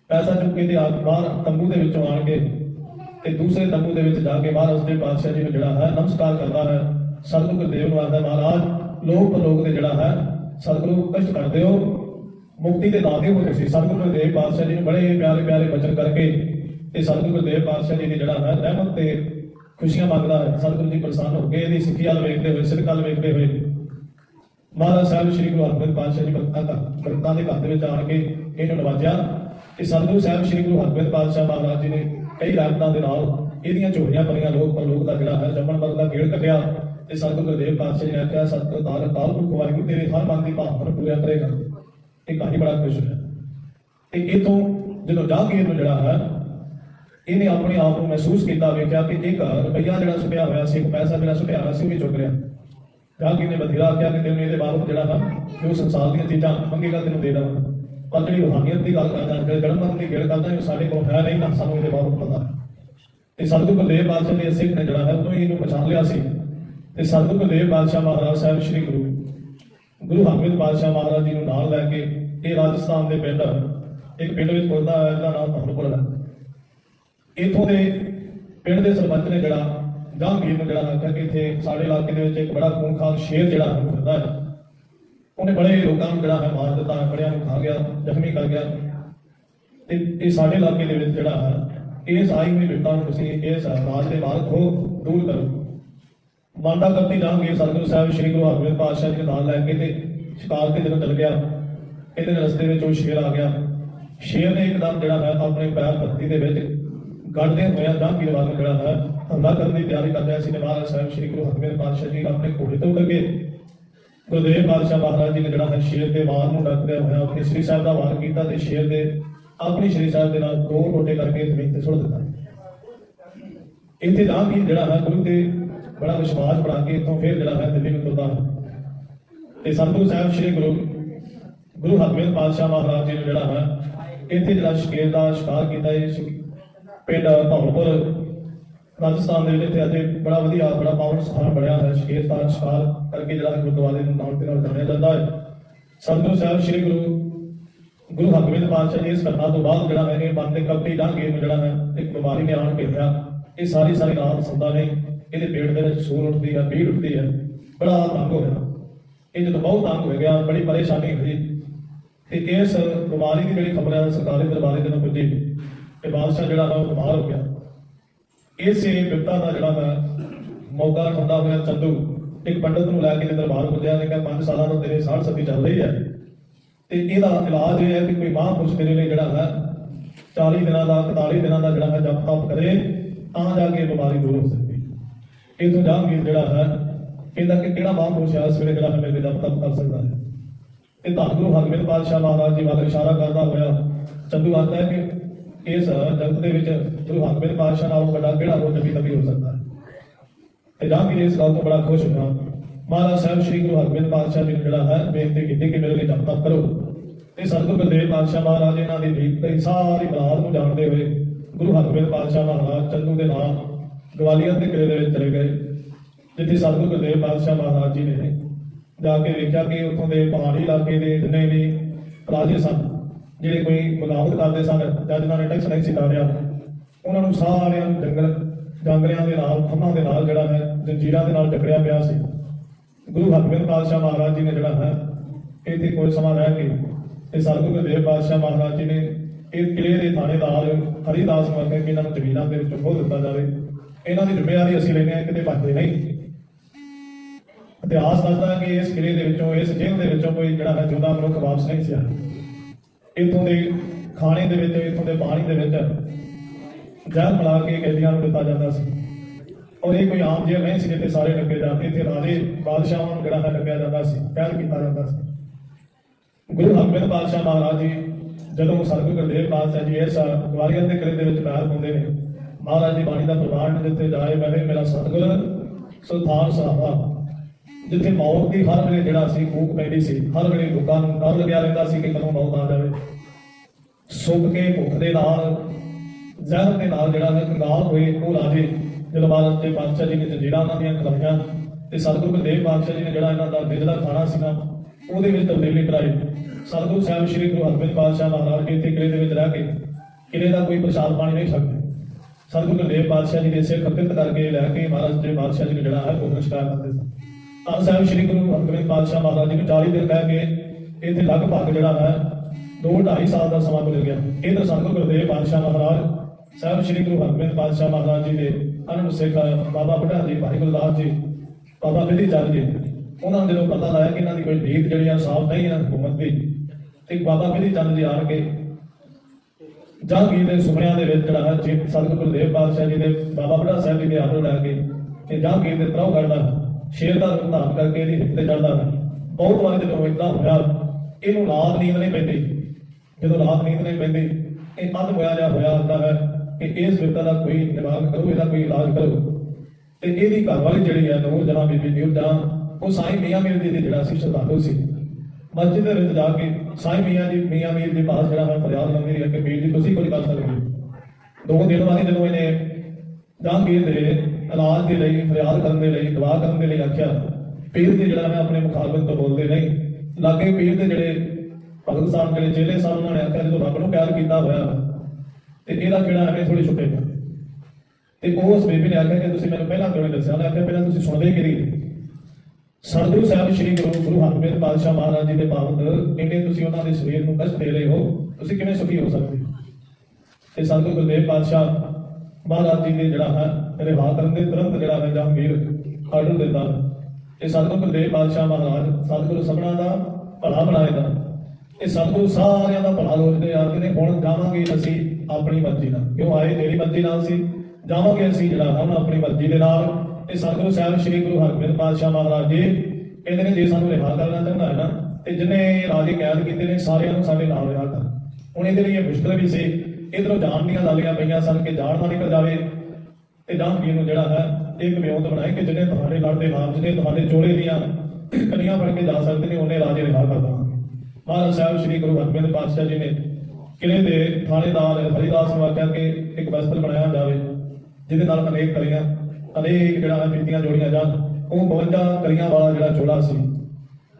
ਪੈਸਾ ਚੁੱਕ ਕੇ ਤੇ ਆ ਬਾਹਰ ਤੰਬੂ ਦੇ ਵਿੱਚੋਂ ਆਣ ਕੇ ਤੇ ਦੂਸਰੇ ਤੰਬੂ ਦੇ ਵਿੱਚ ਜਾ ਕੇ ਬਾਹਰ ਦੇ ਪਾਤਸ਼ਾਹ ਜੀ ਨੂੰ ਜਿਹੜਾ ਹੈ, ਨਮਸਕਾਰ ਕਰਦਾ ਹੈ। ਸਤਿਗੁਰੂ ਗੁਰਦੇਵ ਨੂੰ ਆਖਦਾ ਮਹਾਰਾਜ ਲੋਕ ਪਰਲੋਕ ਦੇ ਜਿਹੜਾ ਹੈ, ਸਤਿਗੁਰੂ ਕਸ਼ਟ ਕਰਦੇ ਹੋ ਮੁਕਤੀ ਦੇ ਦਾਤੇ ਹੋਏ ਸੀ ਸਤਿਗੁਰੂ ਗੁਰਦੇਵ ਪਾਤਸ਼ਾਹ ਜੀ ਨੂੰ ਬੜੇ ਪਿਆਰੇ ਪਿਆਰੇ ਬਚਨ ਕਰਕੇ ਤੇ ਸਤਿਗੁਰੂ ਗੁਰਦੇਵ ਪਾਤਸ਼ਾਹ ਜੀ ਨੇ ਜਿਹੜਾ ਹੈ ਰਹਿਮਤ ਤੇ ਖੁਸ਼ੀਆਂ ਮੰਗਦਾ ਹੈ। ਸਤਿਗੁਰੂ ਜੀ ਪ੍ਰਸੰਨ ਹੋ ਕੇ ਇਹਦੀ ਸਿੱਖੀ ਵੱਲ ਵੇਖਦੇ ਹੋਏ ਸਿਰ ਵੱਲ ਵੇਖਦੇ ਹੋਏ ਮਹਾਰਾਜ ਸਾਹਿਬ ਸ੍ਰੀ ਗੁਰੂ ਹਰਗੋਬਿੰਦ ਪਾਤਸ਼ਾਹ ਜੀ ਬਖਤਾਂ ਦਾ ਬਖਤਾਂ ਦੇ ਘਰ ਦੇ ਵਿੱਚ ਆਣ ਕੇ ਇਹਨੂੰ ਨਵਾਜਿਆ ਤੇ ਸਤਿਗੁਰੂ ਸਾਹਿਬ ਸ੍ਰੀ ਗੁਰੂ ਹਰਗੋਬਿੰਦ ਪਾਤਸ਼ਾਹ ਮਹਾਰਾਜ ਜੀ ਨੇ ਕਈ ਰਾਗਤਾਂ ਦੇ ਨਾਲ ਇਹਦੀਆਂ ਝੋਲੀਆਂ ਭਰੀਆਂ, ਲੋਕ ਪਰਲੋਕ ਦਾ ਜਿਹੜਾ ਹੈ ਜੰਮਣ ਵਰਗ ਦਾ ਗੇੜ ਕੱਢਿਆ ਤੇ ਸਤਿਗੁਰੂ ਗੁਰਦੇਵ ਪਾਤਸ਼ਾਹ ਜੀ ਨੇ ਆਖਿਆ, ਸਤਿਗੁਰੂ ਤਾਰ ਕਾਲ ਪੁਰਖ ਵਾਹਿਗੁਰੂ ਤੇਰੇ ਹਰ ਮਨ ਦੀ ਭਾਵਨਾ ਪੂਰਾ ਕਰੇਗਾ। ਇਹ ਕਹਾਣੀ ਬੜਾ ਖੁਸ਼ ਹੈ। ਤੇ ਇਹ ਤੋਂ ਜਦੋਂ ਜਹਾਂਗੀਰ ਨੂੰ ਜਿਹੜਾ ਹੈ, ਇਹਨੇ ਆਪਣੇ ਆਪ ਨੂੰ ਮਹਿਸੂਸ ਕੀਤਾ, ਵੇਖਿਆ ਕਿ ਇੱਕ ਰੁਪਈਆ ਜਿਹੜਾ ਸੁਟਿਆ ਹੋਇਆ ਸੀ, ਇੱਕ ਪੈਸਾ ਜਿਹੜਾ ਸੁਟਿਆ ਹੋਇਆ ਸੀ, ਉਹ ਵੀ ਚੁੱਕ ਲਿਆ। ਜਹਾਂਗੀਰ ਨੇ ਬਥੇਰਾ ਕਿਹਾ ਕਿ ਤੈਨੂੰ ਇਹਦੇ ਬਾਬਤ ਜਿਹੜਾ ਨਾ ਜੋ ਸੰਸਾਰ ਦੀਆਂ ਚੀਜ਼ਾਂ ਮੰਗੇਗਾ ਤੈਨੂੰ ਦੇ ਦੇਵਾਂ। ਪਰ ਜਿਹੜੀ ਰੂਹਾਨੀਅਤ ਦੀ ਗੱਲ ਕਰਦਾ, ਜਿਹੜੀ ਦੀ ਗੱਲ ਕਰਦਾ, ਇਹ ਸਾਡੇ ਕੋਲ ਹੈ ਨਹੀਂ ਨਾ, ਸਾਨੂੰ ਇਹਦੇ ਬਾਬਤ ਪਤਾ। ਤੇ ਸਤਿਗੁਰੂ ਗੁਰਦੇਵ ਬਾਦਸ਼ਾਹ ਨੇ ਸਿੱਖ ਨੇ ਜਿਹੜਾ ਹੈ ਉਹ ਇਹਨੂੰ ਪਛਾਣ ਲਿਆ ਸੀ। ਤੇ ਸਤਿਗੁਰੂ ਗੁਰਦੇਵ ਪਾਤਸ਼ਾਹ ਮਹਾਰਾਜ ਸਾਹਿਬ, ਸ੍ਰੀ ਗੁਰੂ ਗੁਰੂ ਹਰਗੋਬਿੰਦ ਪਾਤਸ਼ਾਹ ਮਹਾਰਾਜ ਜੀ ਨੂੰ ਨਾਲ ਲੈ ਕੇ ਇਹ ਰਾਜਸਥਾਨ ਦੇ ਪਿੰਡ ਇੱਕ ਪਿੰਡ ਵਿੱਚ ਪੁੱਜਦਾ ਹੈ ਇਹਦਾ ਨਾਮ ਧਰਮਪੁਰ ਹੈ ਇਥੋਂ ਦੇ ਪਿੰਡ ਦੇ ਸਰਪੰਚ ਨੇ ਜਿਹੜਾ ਜਹਾਂਗੀਰ ਨੂੰ ਜਿਹੜਾ ਆਖਿਆ ਕਿ ਇੱਥੇ ਸਾਡੇ ਇਲਾਕੇ ਦੇ ਵਿੱਚ ਇੱਕ ਬੜਾ ਖੂਨਖਾਰ ਸ਼ੇਰ ਜਿਹੜਾ ਹੈ ਫਿਰਦਾ ਹੈ। ਉਹਨੇ ਬੜੇ ਲੋਕਾਂ ਨੂੰ ਜਿਹੜਾ ਹੈ ਮਾਰ ਦਿੱਤਾ ਹੈ ਬੜਿਆਂ ਨੂੰ ਖਾ ਗਿਆ, ਜ਼ਖਮੀ ਕਰ ਗਿਆ। ਤੇ ਇਹ ਸਾਡੇ ਇਲਾਕੇ ਦੇ ਵਿੱਚ ਜਿਹੜਾ ਹੈ ਇਸ ਆਈ ਹੋਈ ਬਿਰਤਾ ਨੂੰ ਤੁਸੀਂ ਇਸ ਰਾਜ ਦੇ ਮਾਲਕ ਹੋ, ਦੂਰ ਕਰੋ। ਮੰਦਾ ਕਰਤੀ ਜਾਣਗੇ ਸਤਿਗੁਰੂ ਸਾਹਿਬ, ਸ੍ਰੀ ਗੁਰੂ ਹਰਗੋਬਿੰਦ ਪਾਤਸ਼ਾਹ ਜੀ ਦੇ ਨਾਲ ਲੈ ਕੇ ਤੇ ਸ਼ਿਕਾਰ ਤੇ ਜਦੋਂ ਚੱਲ ਗਿਆ ਇਹਦੇ ਰਸਤੇ ਵਿੱਚ ਉਹ ਸ਼ੇਰ ਆ ਗਿਆ। ਸ਼ੇਰ ਨੇ ਇੱਕਦਮ ਜਿਹੜਾ ਹੈ ਆਪਣੇ ਪੈਰ ਧਰਤੀ ਦੇ ਵਿੱਚ ਗੱਡਦੇ ਹੋਇਆ ਜਹਾਂਗੀਰ ਵੱਲ ਜਿਹੜਾ ਹੈ ਹਮਲਾ ਕਰਨ ਦੀ ਤਿਆਰੀ ਕਰ ਰਿਹਾ ਸੀ। ਤੇ ਮਹਾਰਾਜ ਸਾਹਿਬ ਸ੍ਰੀ ਗੁਰੂ ਹਰਗੋਬਿੰਦ ਪਾਤਸ਼ਾਹ ਜੀ ਆਪਣੇ ਘੋੜੇ ਤੋਂ ਉੱਤਰ ਕੇ ਗੁਰਦੇਵ ਪਾਤਸ਼ਾਹ ਮਹਾਰਾਜ ਜੀ ਨੇ ਜਿਹੜਾ ਹੈ ਸ਼ੇਰ ਦੇ ਵਾਰ ਨੂੰ ਡੱਕਦਿਆਂ ਹੋਇਆ ਆਪਣੇ ਸ੍ਰੀ ਸਾਹਿਬ ਦਾ ਵਾਰ ਕੀਤਾ ਤੇ ਸ਼ੇਰ ਦੇ ਆਪਣੀ ਸ੍ਰੀ ਸਾਹਿਬ ਦੇ ਨਾਲ ਦੋ ਟੋਟੇ ਕਰਕੇ ਜ਼ਮੀਨ ਤੇ ਸੁੱਟ ਦਿੱਤਾ। ਇੱਥੇ ਜਹਾਂਗੀਰ ਜਿਹੜਾ ਹੈ ਗੁਰੂ ਤੇ ਬੜਾ ਵਿਸ਼ਵਾਸ ਬਣਾ ਕੇ ਇੱਥੋਂ ਫਿਰ ਜਿਹੜਾ ਹੈ ਦਿੱਲੀ ਨੂੰ ਤੁਰਦਾ। ਹੈ ਤੇ ਸਤਿਗੁਰੂ ਸਾਹਿਬ ਸ੍ਰੀ ਗੁਰੂ ਗੁਰੂ ਹਰਗੋਬਿੰਦ ਪਾਤਸ਼ਾਹ ਮਹਾਰਾਜ ਜੀ ਨੇ ਜਿਹੜਾ ਹੈ, ਇੱਥੇ ਜਿਹੜਾ ਸ਼ਕੇਰ ਦਾ ਸ਼ਿਕਾਰ ਕੀਤਾ ਇਹ ਪਿੰਡ ਧੌਲਪੁਰ, ਰਾਜਸਥਾਨ ਦੇ ਵਿੱਚ ਇੱਥੇ ਅੱਜ ਬੜਾ ਵਧੀਆ, ਬੜਾ ਪਾਵਨ ਸਥਾਨ ਬਣਿਆ ਹੈ ਸ਼ਕੇਰ ਦਾ ਸ਼ਿਕਾਰ ਕਰਕੇ ਜਿਹੜਾ ਗੁਰਦੁਆਰੇ ਦੇ ਨਾਮ ਦੇ ਨਾਲ ਜਾਣਿਆ ਜਾਂਦਾ ਹੈ। ਸਤਿਗੁਰੂ ਸਾਹਿਬ, ਸ੍ਰੀ ਗੁਰੂ ਗੁਰੂ ਹਰਗੋਬਿੰਦ ਪਾਤਸ਼ਾਹ ਜੀ ਇਸ ਘਟਨਾ ਤੋਂ ਬਾਅਦ ਜਿਹੜਾ ਹੈ, ਇਹ ਮਨ ਦੇ ਕਪਟੀ ਡਾਂਗੇ ਜਿਹੜਾ ਹੈ, ਇੱਕ ਬਿਮਾਰੀ ਨੇ ਆਣ ਘੇਰਿਆ ਇਹ ਸਾਰੀ ਸਾਰੀ ਰਾਤ ਸੌਂਦਾ ਨਹੀਂ ਇਹਦੇ ਪੇਟ ਦੇ ਵਿੱਚ ਸੂਰ ਉੱਠਦੀ ਹੈ ਪੀੜ ਉੱਠਦੀ ਹੈ, ਬੜਾ ਤੰਗ ਹੋ ਗਿਆ ਇਹ ਜਦੋਂ ਬਹੁਤ ਤੰਗ ਹੋ ਗਿਆ, ਬੜੀ ਪਰੇਸ਼ਾਨੀ ਹੋਈ। ਤੇ ਇਸ ਬਿਮਾਰੀ ਦੀ ਜਿਹੜੀ ਖਬਰ ਹੈ, ਸਰਕਾਰੀ ਦਰਬਾਰੇ ਜਦੋਂ ਪੁੱਜੀ ਤੇ ਬਾਦਸ਼ਾਹ ਜਿਹੜਾ ਹੈ ਉਹ ਬਿਮਾਰ ਹੋ ਗਿਆ। ਇਸੇ ਬਿਪਤਾ ਦਾ ਜਿਹੜਾ ਹੈ ਮੌਕਾ ਹੁੰਦਾ ਹੋਇਆ ਚੰਦੂ, ਇੱਕ ਪੰਡਤ ਨੂੰ ਲੈ ਕੇ ਤੇ ਦਰਬਾਰ ਪੁੱਜਿਆ ਤੇ ਕਹਿੰਦਾ 5 ਸਾਲਾਂ ਤੋਂ ਤੇਰੇ ਸਾੜ ਸਤੀ ਚੱਲ ਰਹੀ ਹੈ। ਤੇ ਇਹਦਾ ਇਲਾਜ ਇਹ ਹੈ ਕਿ ਕੋਈ ਮਹਾਂਪੁਰਸ਼ ਤੇਰੇ ਲਈ ਜਿਹੜਾ ਹੈ 40 ਦਿਨਾਂ ਦਾ 41 ਦਿਨਾਂ ਦਾ ਜਿਹੜਾ ਹੈ ਜਪ ਤਪ ਕਰੇ, ਤਾਂ ਜਾ ਕੇ ਬਿਮਾਰੀ ਦੂਰ ਹੋ ਸਕਦੀ ਹੈ। ਇਥੋਂ ਜਾਣਗੀਰ ਜਿਹੜਾ ਹੈ, ਇਹਦਾ ਕਿ ਕਿਹੜਾ ਮਹਾਂਪੁਰਸ਼ ਹੈ, ਇਸ ਵੇਲੇ ਜਿਹੜਾ ਮੇਰੇ ਲਈ ਜਪ ਤਪ ਕਰ ਸਕਦਾ ਹੈ। ਤੇ ਧੰਨ ਗੁਰੂ ਹਰਗੋਬਿੰਦ ਪਾਤਸ਼ਾਹ ਮਹਾਰਾਜ ਜੀ ਵੱਲ ਇਸ਼ਾਰਾ ਕਰਦਾ ਹੋਇਆ ਚੰਦੂ ਆਖਦਾ ਹੈ ਕਿ ਇਸ ਜਗਤ ਦੇ ਵਿੱਚ ਗੁਰੂ ਹਰਗੋਬਿੰਦ ਪਾਤਸ਼ਾਹ ਨਾਲੋਂ ਵੱਡਾ ਕਿਹੜਾ ਹੋਰ ਨਬੀ ਨਬੀ ਹੋ ਸਕਦਾ ਹੈ? ਤੇ ਜਾਮਗੀਰ ਇਸ ਗੱਲ ਤੋਂ ਬੜਾ ਖੁਸ਼ ਹੋਇਆ ਮਹਾਰਾਜ ਸਾਹਿਬ ਸ੍ਰੀ ਗੁਰੂ ਹਰਗੋਬਿੰਦ ਪਾਤਸ਼ਾਹ ਜੀ ਨੇ ਜਿਹੜਾ ਹੈ ਬੇਨਤੀ ਕੀਤੀ ਕਿ ਮੇਰੇ ਲਈ ਜਪ ਤਪ ਕਰੋ। ਤੇ ਸਤਿਗੁਰੂ ਗੁਰਦੇਵ ਪਾਤਸ਼ਾਹ ਮਹਾਰਾਜ ਇਹਨਾਂ ਦੀ ਬੀਤ ਤੇ ਸਾਰੀ ਬਲਾਦ ਨੂੰ ਜਾਣਦੇ ਹੋਏ ਗੁਰੂ ਹਰਗੋਬਿੰਦ ਪਾਤਸ਼ਾਹ ਮਹਾਰਾਜ ਚੰਦੂ ਦੇ ਨਾਲ ਗਵਾਲੀਅਰ ਦੇ ਕਿਲੇ ਦੇ ਵਿੱਚ ਚਲੇ ਗਏ, ਜਿੱਥੇ ਸਤਿਗੁਰੂ ਗੁਰਦੇਵ ਪਾਤਸ਼ਾਹ ਮਹਾਰਾਜ ਜੀ ਨੇ ਜਾ ਕੇ ਵੇਖਿਆ ਕਿ ਉੱਥੋਂ ਦੇ ਪਹਾੜੀ ਇਲਾਕੇ ਦੇ ਜਿੰਨੇ ਵੀ ਰਾਜੇ ਸਨ, ਜਿਹੜੇ ਕੋਈ ਬਗਾਵਤ ਕਰਦੇ ਸਨ ਜਾਂ ਜਿਨ੍ਹਾਂ ਨੇ ਟੈਕਸ ਨਹੀਂ ਸੀ ਰਿਹਾ ਉਹਨਾਂ ਨੂੰ ਸਾਰਿਆਂ ਨੂੰ ਜੰਗਲ ਜੰਗਲਿਆਂ ਦੇ ਨਾਲ, ਖੰਭਾਂ ਦੇ ਨਾਲ ਜਿਹੜਾ ਹੈ, ਜੰਜੀਰਾਂ ਦੇ ਨਾਲ ਜਕੜਿਆ ਪਿਆ ਸੀ। ਗੁਰੂ ਹਰਗੋਬਿੰਦ ਪਾਤਸ਼ਾਹ ਮਹਾਰਾਜ ਜੀ ਨੇ ਜਿਹੜਾ ਹੈ ਇੱਥੇ ਕੋਈ ਸਮਾਂ ਰਹਿ ਕੇ ਤੇ ਸਤਿਗੁਰੂ ਗੁਰਦੇਵ ਪਾਤਸ਼ਾਹ ਮਹਾਰਾਜ ਜੀ ਨੇ ਇਹ ਕਿਲੇ ਦੇ ਥਾਣੇਦਾਰ ਹਰੀਦਾਸ ਨੂੰ ਆਖਿਆ ਕਿ ਇਹਨਾਂ ਨੂੰ ਜ਼ਮੀਨਾਂ ਦੇ ਵਿੱਚ ਖੋਹ ਦਿੱਤਾ ਜਾਵੇ। ਇਹਨਾਂ ਦੀ ਜ਼ਿੰਮੇਵਾਰੀ ਅਸੀਂ ਲੈਂਦੇ ਹਾਂ, ਕਿਤੇ ਭੱਜਦੇ ਨਹੀਂ। ਇਤਿਹਾਸ ਦੱਸਦਾ ਕਿ ਇਸ ਕਿਲੇ ਦੇ ਵਿੱਚੋਂ, ਇਸ ਜੇਲ੍ਹ ਦੇ ਵਿੱਚੋਂ ਕੋਈ ਜਿਹੜਾ ਹੈ ਜਿਉਂਦਾ ਮਨੁੱਖ ਵਾਪਸ ਨਹੀਂ ਸੀ ਆਇਆ। ਇੱਥੋਂ ਦੇ ਖਾਣੇ ਦੇ ਵਿੱਚ, ਇੱਥੋਂ ਦੇ ਪਾਣੀ ਦੇ ਵਿੱਚ ਜ਼ਹਿਰ ਮਿਲਾ ਕੇ ਕੈਦੀਆਂ ਨੂੰ ਦਿੱਤਾ ਜਾਂਦਾ ਸੀ। ਔਰ ਇਹ ਕੋਈ ਆਮ ਜੇਲ੍ਹ ਨਹੀਂ ਸੀ ਜਿੱਥੇ ਸਾਰੇ ਲੱਗੇ ਜਾਂਦੇ ਇੱਥੇ ਰਾਜੇ ਬਾਦਸ਼ਾਹਾਂ ਨੂੰ ਜਿਹੜਾ ਹੈ ਲੱਗਿਆ ਜਾਂਦਾ ਸੀ ਕਹਿਲ ਕੀਤਾ ਜਾਂਦਾ ਸੀ। ਗੁਰੂ ਹਰਗੋਬਿੰਦ ਪਾਤਸ਼ਾਹ ਮਹਾਰਾਜ ਜੀ, ਜਦੋਂ ਸਤਿਗੁਰੂ ਗੁਰਦੇਵ ਪਾਤਸ਼ਾਹ ਜੀ ਇਸ ਗਵਾਲੀਅਰ ਦੇ ਕਿਲੇ ਦੇ ਵਿੱਚ ਪੈਰ ਹੁੰਦੇ ਨੇ, ਮਹਾਰਾਜ ਦੀ ਬਾਣੀ ਦਾ ਪ੍ਰਵਾਨ ਜਿੱਥੇ ਜਾਏ ਬਹਿ ਮੇਰਾ ਸਤਿਗੁਰ, ਸੁਲਤਾਨ ਸਾਹਿਬਾ ਜਿੱਥੇ ਮੌਤ ਦੀ ਹਰ ਵੇਲੇ ਜਿਹੜਾ ਸੀ ਕੂਕ ਪੈਂਦੀ ਸੀ, ਹਰ ਵੇਲੇ ਲੋਕਾਂ ਨੂੰ ਡਰ ਲੱਗਿਆ ਰਹਿੰਦਾ ਸੀ ਕਿ ਕਦੋਂ ਮੌਤ ਆ ਜਾਵੇ। ਸੁੱਕ ਕੇ ਭੁੱਖ ਦੇ ਨਾਲ, ਜ਼ਹਿਰ ਦੇ ਨਾਲ ਜਿਹੜਾ ਹੈ ਕੰਗਾਲ ਹੋਏ ਉਹ ਰਾਜੇ ਜਦੋਂ ਮਹਾਰਾਜ ਦੇ ਪਾਤਸ਼ਾਹ ਜੀ ਨੇ ਜਿਹੜਾ ਉਹਨਾਂ ਦੀਆਂ ਖਲਾਈਆਂ ਤੇ ਸਤਿਗੁਰੂ ਗੁਰਦੇਵ ਪਾਤਸ਼ਾਹ ਜੀ ਨੇ ਜਿਹੜਾ ਇਹਨਾਂ ਦਾ ਦਿਲ ਦਾ ਖਾਣਾ ਸੀਗਾ, ਉਹਦੇ ਵਿੱਚ ਤਬਦੀਲੀ ਕਰਾਈ। ਸਤਿਗੁਰੂ ਸਾਹਿਬ ਸ੍ਰੀ ਗੁਰੂ ਹਰਗੋਬਿੰਦ ਪਾਤਸ਼ਾਹ ਮਹਾਰਾਜ ਜੀ ਤੇ ਕਿਲੇ ਦੇ ਵਿੱਚ ਰਹਿ ਕੇ ਕਿਲੇ ਦਾ ਕੋਈ ਪ੍ਰਸ਼ਾਦ ਪਾਣੀ ਨਹੀਂ ਸਕਦੇ ਸਤਿਗੁਰੂ ਗੁਰਦੇਵ ਪਾਤਸ਼ਾਹ ਜੀ ਦੇ ਸਿਰ ਖੱਤਿਤ ਕਰਕੇ ਲੈ ਕੇ ਮਹਾਰਾਜ ਦੇ ਪਾਤਸ਼ਾਹ ਜੀ ਨੇ ਜਿਹੜਾ ਹੈ ਭੋਜਨ ਛਕਾਇਆ ਕਰਦੇ ਸਨ। ਤਾਂ ਸਾਹਿਬ ਸ੍ਰੀ ਗੁਰੂ ਹਰਗੋਬਿੰਦ ਪਾਤਸ਼ਾਹ ਮਹਾਰਾਜ ਜੀ ਨੂੰ 40 ਦਿਨ ਕਹਿ ਕੇ ਇੱਥੇ ਲਗਭਗ ਜਿਹੜਾ ਹੈ 2.5 ਸਾਲ ਦਾ ਸਮਾਂ ਗੁਜ਼ਰ ਗਿਆ। ਇਧਰ ਸਤਿਗੁਰੂ ਗੁਰਦੇਵ ਪਾਤਸ਼ਾਹ ਮਹਾਰਾਜ, ਸਾਹਿਬ ਸ੍ਰੀ ਗੁਰੂ ਹਰਗੋਬਿੰਦ ਪਾਤਸ਼ਾਹ ਮਹਾਰਾਜ ਜੀ ਦੇ ਅਨੰਦ ਸਿੱਖ ਬਾਬਾ ਬੁੱਢਾ ਜੀ, ਭਾਈ ਗੁਰਦਾਸ ਜੀ, ਬਾਬਾ ਬਿਧੀ ਚੰਦ ਜੀ। ਉਹਨਾਂ ਨੂੰ ਜਦੋਂ ਪਤਾ ਲੱਗਾ ਕਿ ਇਹਨਾਂ ਦੀ ਕੋਈ ਨੀਤ ਜਿਹੜੀ ਆ ਸਾਫ਼ ਨਹੀਂ ਹੈ ਹਕੂਮਤ ਦੀ, ਤੇ ਬਾਬਾ ਬਿਧੀ ਚੰਦ ਜੀ ਆਣ ਕੇ ਜਹਾਂਗੀਰ ਦੇ ਸੁਪਨਿਆਂ ਦੇ ਵਿੱਚ ਜਿਹੜਾ ਹੈ ਸਤਿਗੁਰੂ ਗੁਰਦੇਵ ਪਾਤਸ਼ਾਹ ਜੀ ਦੇ, ਬਾਬਾ ਬੁੱਢਾ ਸਾਹਿਬ ਜੀ ਦੇ ਆਦਰੋਂ ਲੈ ਕੇ ਤੇ ਜਹਾਂਗੀਰ ਦੇ ਤਰ੍ਹਾਂ ਕਰਦਾ ਸ਼ੇਰ ਦਾ ਰੂਪ ਧਾਰਨ ਕਰਕੇ ਇਹਦੀ ਹਿੱਤ ਤੇ ਚੜਦਾ ਬਹੁਤ ਵਾਰ ਜਦੋਂ ਇਦਾਂ ਹੋਇਆ, ਇਹਨੂੰ ਰਾਤ ਨੀਂਦ ਨਹੀਂ ਪੈਂਦੀ। ਜਦੋਂ ਰਾਤ ਨੀਂਦ ਨਹੀਂ ਪੈਂਦੀ, ਇਹ ਅੱਧ ਹੋਇਆ ਜਾਂ ਹੋਇਆ ਹੁੰਦਾ ਹੈ ਕਿ ਇਸ ਵਿਪਤਾ ਦਾ ਕੋਈ ਨਿਵਾਰਨ ਕਰੋ, ਇਹਦਾ ਕੋਈ ਇਲਾਜ ਕਰੋ। ਤੇ ਇਹਦੀ ਘਰ ਵਾਲੀ ਜਿਹੜੀ ਹੈ, ਨੂਰ ਜਹਾਂ, ਬੀਬੀ ਨੂਰ ਜਹਾਂ, ਉਹ ਸਾਈਂ ਮੀਆਂ ਮੀਰ ਜੀ ਦੇ ਜਿਹੜਾ ਸੀ, ਸ਼ਰਧਾਲੂ ਸੀ। ਮਸਜਿਦ ਦੇ ਵਿੱਚ ਜਾ ਕੇ ਸਾਈਂ ਮੀਆਂ ਜੀ ਮੀਆਂ ਮੀਰ ਦੇ ਪਾਸ ਜਿਹੜਾ ਹੈ, ਫਰਿਆਦ ਲੰਮੀ ਹੈ ਕਿ, ਮੀਰ ਜੀ, ਤੁਸੀਂ ਕੁਝ ਕਰ ਸਕਦੇ ਹੋ? ਦੋ ਦਿਨ ਬਾਅਦ ਜਦੋਂ ਇਹਨੇ ਜਹਾਂਗੀਰ ਦੇ ਇਲਾਜ ਦੇ ਲਈ, ਫਰਿਆਦ ਕਰਨ ਦੇ ਲਈ, ਦੁਆ ਕਰਨ ਦੇ ਲਈ ਆਖਿਆ, ਪੀਰ ਦੇ ਜਿਹੜਾ ਮੈਂ ਆਪਣੇ ਮੁਖਾਲਫਤ ਤੋਂ ਬੋਲਦੇ ਨਹੀਂ। ਲਾਗੇ ਪੀਰ ਦੇ ਜਿਹੜੇ ਭਗਤ ਸਾਹਿਬ ਜਿਹੜੇ ਚੇਲੇ ਸਾਹਿਬ, ਉਹਨਾਂ ਨੇ ਆਖਿਆ, ਜਦੋਂ ਰੱਬ ਨੂੰ ਪਿਆਰ ਕੀਤਾ ਹੋਇਆ, ਤੇ ਇਹਦਾ ਕਿਹੜਾ ਐਵੇਂ ਥੋੜੀ ਛੁੱਟੇਗਾ ਤੇ ਉਸ ਬੇਬੀ ਨੇ ਆਖਿਆ ਕਿ ਤੁਸੀਂ ਮੈਨੂੰ ਪਹਿਲਾਂ ਕਿਉਂ ਨਹੀਂ ਦੱਸਿਆ? ਉਹਨੇ ਆਖਿਆ, ਪਹਿਲਾਂ ਤੁਸੀਂ ਸੁਣਦੇ ਕਿਰੀ ਸਰਦੂ ਸਾਹਿਬ ਸ੍ਰੀ ਗੁਰੂ ਗੁਰੂ ਹਰਗੋਬਿੰਦ ਪਾਤਸ਼ਾਹ ਮਹਾਰਾਜ ਜੀ ਦੇ ਪਾਵਨ ਇੰਨੇ ਤੁਸੀਂ ਉਹਨਾਂ ਦੇ ਸਰੀਰ ਨੂੰ ਕਸ਼ਟ ਦੇ ਰਹੇ ਹੋ, ਤੁਸੀਂ ਕਿਵੇਂ ਸੁਖੀ ਹੋ ਸਕਦੇ? ਹੋ? ਤੇ ਸਤਿਗੁਰੂ ਗੁਰਦੇਵ ਪਾਤਸ਼ਾਹ ਮਹਾਰਾਜ ਜੀ ਨੇ ਜਿਹੜਾ ਹੈ ਰਿਵਾ ਕਰਨ ਦੇ ਤੁਰੰਤ ਜਿਹੜਾ ਹੈ ਜਹਾਂਗੀਰ ਆਰਡਰ ਦਿੰਦਾ ਤੇ ਸਤਿਗੁਰੂ ਗੁਰਦੇਵ ਪਾਤਸ਼ਾਹ ਮਹਾਰਾਜ ਸਤਿਗੁਰੂ ਸਭਨਾ ਦਾ ਭਲਾ ਬਣਾਏਗਾ ਇਹ ਸਤਿਗੁਰੂ ਸਾਰਿਆਂ ਦਾ ਭਲਾ ਲੋਚਦੇ ਆ ਕਿ ਹੁਣ ਜਾਵਾਂਗੇ ਅਸੀਂ ਆਪਣੀ ਮਰਜ਼ੀ ਨਾਲ। ਕਿਉਂ? ਆਏ ਤੇਰੀ ਮਰਜ਼ੀ ਨਾਲ ਸੀ। ਜਾਵਾਂਗੇ ਅਸੀਂ ਜਿਹੜਾ ਹੁਣ ਆਪਣੀ ਮਰਜ਼ੀ ਦੇ ਨਾਲ। ਇਹ ਸਤਿਗੁਰੂ ਸਾਹਿਬ ਸ੍ਰੀ ਗੁਰੂ ਹਰਗੋਬਿੰਦ ਪਾਤਸ਼ਾਹ ਮਹਾਰਾਜ ਜੀ ਕਹਿੰਦੇ ਨੇ, ਜੇ ਸਾਨੂੰ ਰਿਹਾ ਕਰਨਾ ਚਾਹੁੰਦਾ ਹੈ ਨਾ, ਤੇ ਜਿਨੇ ਰਾਜੇ ਕੈਦ ਕੀਤੇ ਨੇ, ਸਾਰਿਆਂ ਨੂੰ ਸਾਡੇ ਨਾਲ ਰਿਹਾ ਕਰ। ਹੁਣ ਇਹਦੇ ਲਈ ਇਹ ਮੁਸ਼ਕਲ ਵੀ ਸੀ। ਇਧਰੋਂ ਜਾਣ ਦੀਆਂ ਲਾਲੀਆਂ ਪਈਆਂ ਸਨ ਕਿ ਜਾਣ ਨਾ ਨਿਕਲ ਜਾਵੇ। ਤੇ ਜਹਾਂਗੀਰ ਨੂੰ ਜਿਹੜਾ ਹੈ, ਇਹ ਵਿਉਂਤ ਬਣਾਏ ਕਿ ਜਿਹਨੇ ਤੁਹਾਡੇ ਲੜਦੇ ਨਾਲ ਜਿਹਨੇ ਤੁਹਾਡੇ ਚੋਲੇ ਦੀਆਂ ਕਲੀਆਂ ਫੜ ਕੇ ਜਾ ਸਕਦੇ ਨੇ, ਉਹਨੇ ਰਾਜੇ ਰਿਹਾ ਕਰ ਦੇਵਾਂਗੇ। ਮਹਾਰਾਜ ਸਾਹਿਬ, ਸ੍ਰੀ ਗੁਰੂ ਹਰਗੋਬਿੰਦ ਪਾਤਸ਼ਾਹ ਜੀ ਨੇ ਕਿਲੇ ਦੇ ਥਾਣੇਦਾਰ ਹਰੀਦਾਸ ਨੂੰ ਆਖਿਆ ਕਿ ਇੱਕ ਬਸਤਰ ਬਣਾਇਆ ਜਾਵੇ, ਜਿਹਦੇ ਨਾਲ ਅਨੇਕ ਕਲੀਆਂ ਅਨੇਕ ਜਿਹੜਾ ਹੈ ਬੀਤੀਆਂ ਜੋੜੀਆਂ ਜਾਣ। ਉਹ 52 ਕਲੀਆਂ ਵਾਲਾ ਜਿਹੜਾ ਚੋਲਾ ਸੀ,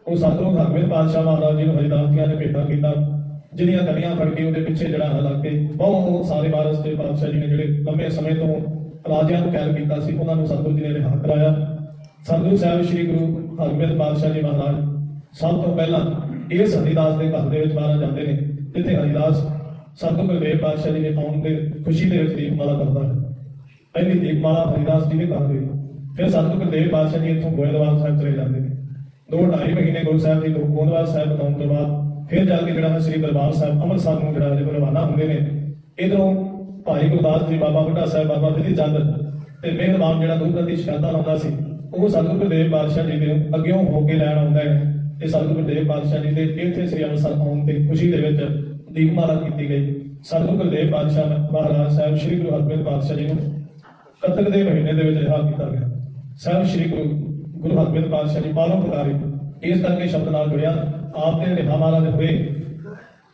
ਉਹ ਸਤਿਗੁਰੂ ਹਰਗੋਬਿੰਦ ਪਾਤਸ਼ਾਹ ਮਹਾਰਾਜ ਜੀ ਨੂੰ ਹਰੀਦਾਸ ਜੀ ਨੇ ਭੇਟਾ ਕੀਤਾ ਜਿਹੜੀਆਂ ਕਲੀਆਂ ਫੜ ਕੇ ਉਹਦੇ ਪਿੱਛੇ ਜਿਹੜਾ ਹੈ ਬਹੁਤ ਸਾਰੇ ਵਾਰਸ ਦੇ ਪਾਤਸ਼ਾਹ ਜੀ ਨੇ ਜਿਹੜੇ ਲੰਮੇ ਸਮੇਂ ਤੋਂ ਰਾਜਿਆਂ ਨੂੰ ਕੈਦ ਕੀਤਾ ਸੀ, ਉਹਨਾਂ ਨੂੰ ਸਤਿਗੁਰੂ ਜੀ ਨੇ ਰਿਹਾ ਕਰਾਇਆ। ਸਤਿਗੁਰੂ ਸਾਹਿਬ ਸ੍ਰੀ ਗੁਰੂ ਹਰਗੋਬਿੰਦ ਪਾਤਸ਼ਾਹ ਜੀ ਮਹਾਰਾਜ, ਸਭ ਤੋਂ ਪਹਿਲਾਂ ਇਸ ਹਰੀਦਾਸ ਦੇ ਘਰ ਦੇ ਵਿੱਚ ਬਾਹਰ ਜਾਂਦੇ ਨੇ। ਜਿੱਥੇ ਹਰੀਦਾਸ ਸਤਿਗੁਰੂ ਗੁਰਦੇਵ ਪਾਤਸ਼ਾਹ ਜੀ ਨੇ ਆਉਣ ਦੇ ਖੁਸ਼ੀ ਦੇ ਵਿੱਚ ਦੀਪਮਾਲਾ ਕਰਦਾ ਹੈ। ਪਹਿਲੀ ਦੀਪਮਾਲਾ ਹਰੀਦਾਸ ਜੀ ਦੇ ਘਰ ਹੋਈ। ਫਿਰ ਸਤਿਗੁਰੂ ਗੁਰਦੇਵ ਪਾਤਸ਼ਾਹ ਜੀ ਇੱਥੋਂ ਗੋਇੰਦਵਾਲ ਸਾਹਿਬ ਚਲੇ ਜਾਂਦੇ ਨੇ। ਦੋ ਢਾਈ ਮਹੀਨੇ ਗੁਰੂ ਸਾਹਿਬ ਜੀ ਗੋਇੰਦਵਾਲ ਸਾਹਿਬ ਬਣਾਉਣ ਤੋਂ ਬਾਅਦ ਫਿਰ ਜਾ ਕੇ ਜਿਹੜਾ ਹੈ ਸ੍ਰੀ ਦਰਬਾਰ ਸਾਹਿਬ ਅੰਮ੍ਰਿਤਸਰ ਨੂੰ ਜਿਹੜਾ ਰਵਾਨਾ ਹੁੰਦੇ ਨੇ। ਇਧਰੋਂ ਭਾਈ ਗੁਰਦਾਸ ਜੀ, ਬਾਬਾ ਬੁੱਢਾ ਸਾਹਿਬ, ਬਾਬਾ ਵਿਧੀ ਚੰਦ ਤੇ ਮਿਹਰਬਾਨ ਜਿਹੜਾ ਗੁਰੂ ਪ੍ਰਤੀ ਸ਼ਰਧਾ ਲਾਉਂਦਾ ਸੀ, ਉਹ ਸਤਿਗੁਰੂ ਗੁਰਦੇਵ ਪਾਤਸ਼ਾਹ ਜੀ ਦੇ ਅੱਗਿਓਂ ਹੋ ਕੇ ਲੈਣ ਆਉਂਦਾ ਹੈ ਤੇ ਸਤਿਗੁਰੂ ਗੁਰਦੇਵ ਪਾਤਸ਼ਾਹ ਜੀ ਦੇ ਇੱਥੇ ਸ੍ਰੀ ਅੰਮ੍ਰਿਤਸਰ ਆਉਣ ਤੇ ਖੁਸ਼ੀ ਦੇ ਵਿੱਚ ਦੀਪਮਾਲਾ ਕੀਤੀ ਗਈ। ਸਤਿਗੁਰੂ ਗੁਰਦੇਵ ਪਾਤਸ਼ਾਹ ਮਹਾਰਾਜ ਸਾਹਿਬ, ਸ੍ਰੀ ਗੁਰੂ ਹਰਗੋਬਿੰਦ ਪਾਤਸ਼ਾਹ ਜੀ ਨੂੰ ਕਤਕ ਦੇ ਮਹੀਨੇ ਦੇ ਵਿੱਚ ਰਿਹਾ ਕੀਤਾ ਗਿਆ। ਸਾਹਿਬ, ਸ੍ਰੀ ਗੁਰੂ ਗੁਰੂ ਹਰਗੋਬਿੰਦ ਪਾਤਸ਼ਾਹ ਜੀ ਪਾਲੋਂ ਪੁਕਾਰੇ। ਇਸ ਕਰਕੇ ਸ਼ਬਦ ਨਾਲ ਜੁੜਿਆ। ਆਪ ਦੇ ਰਿਹਾ ਮਹਾਰਾਜ ਹੋਏ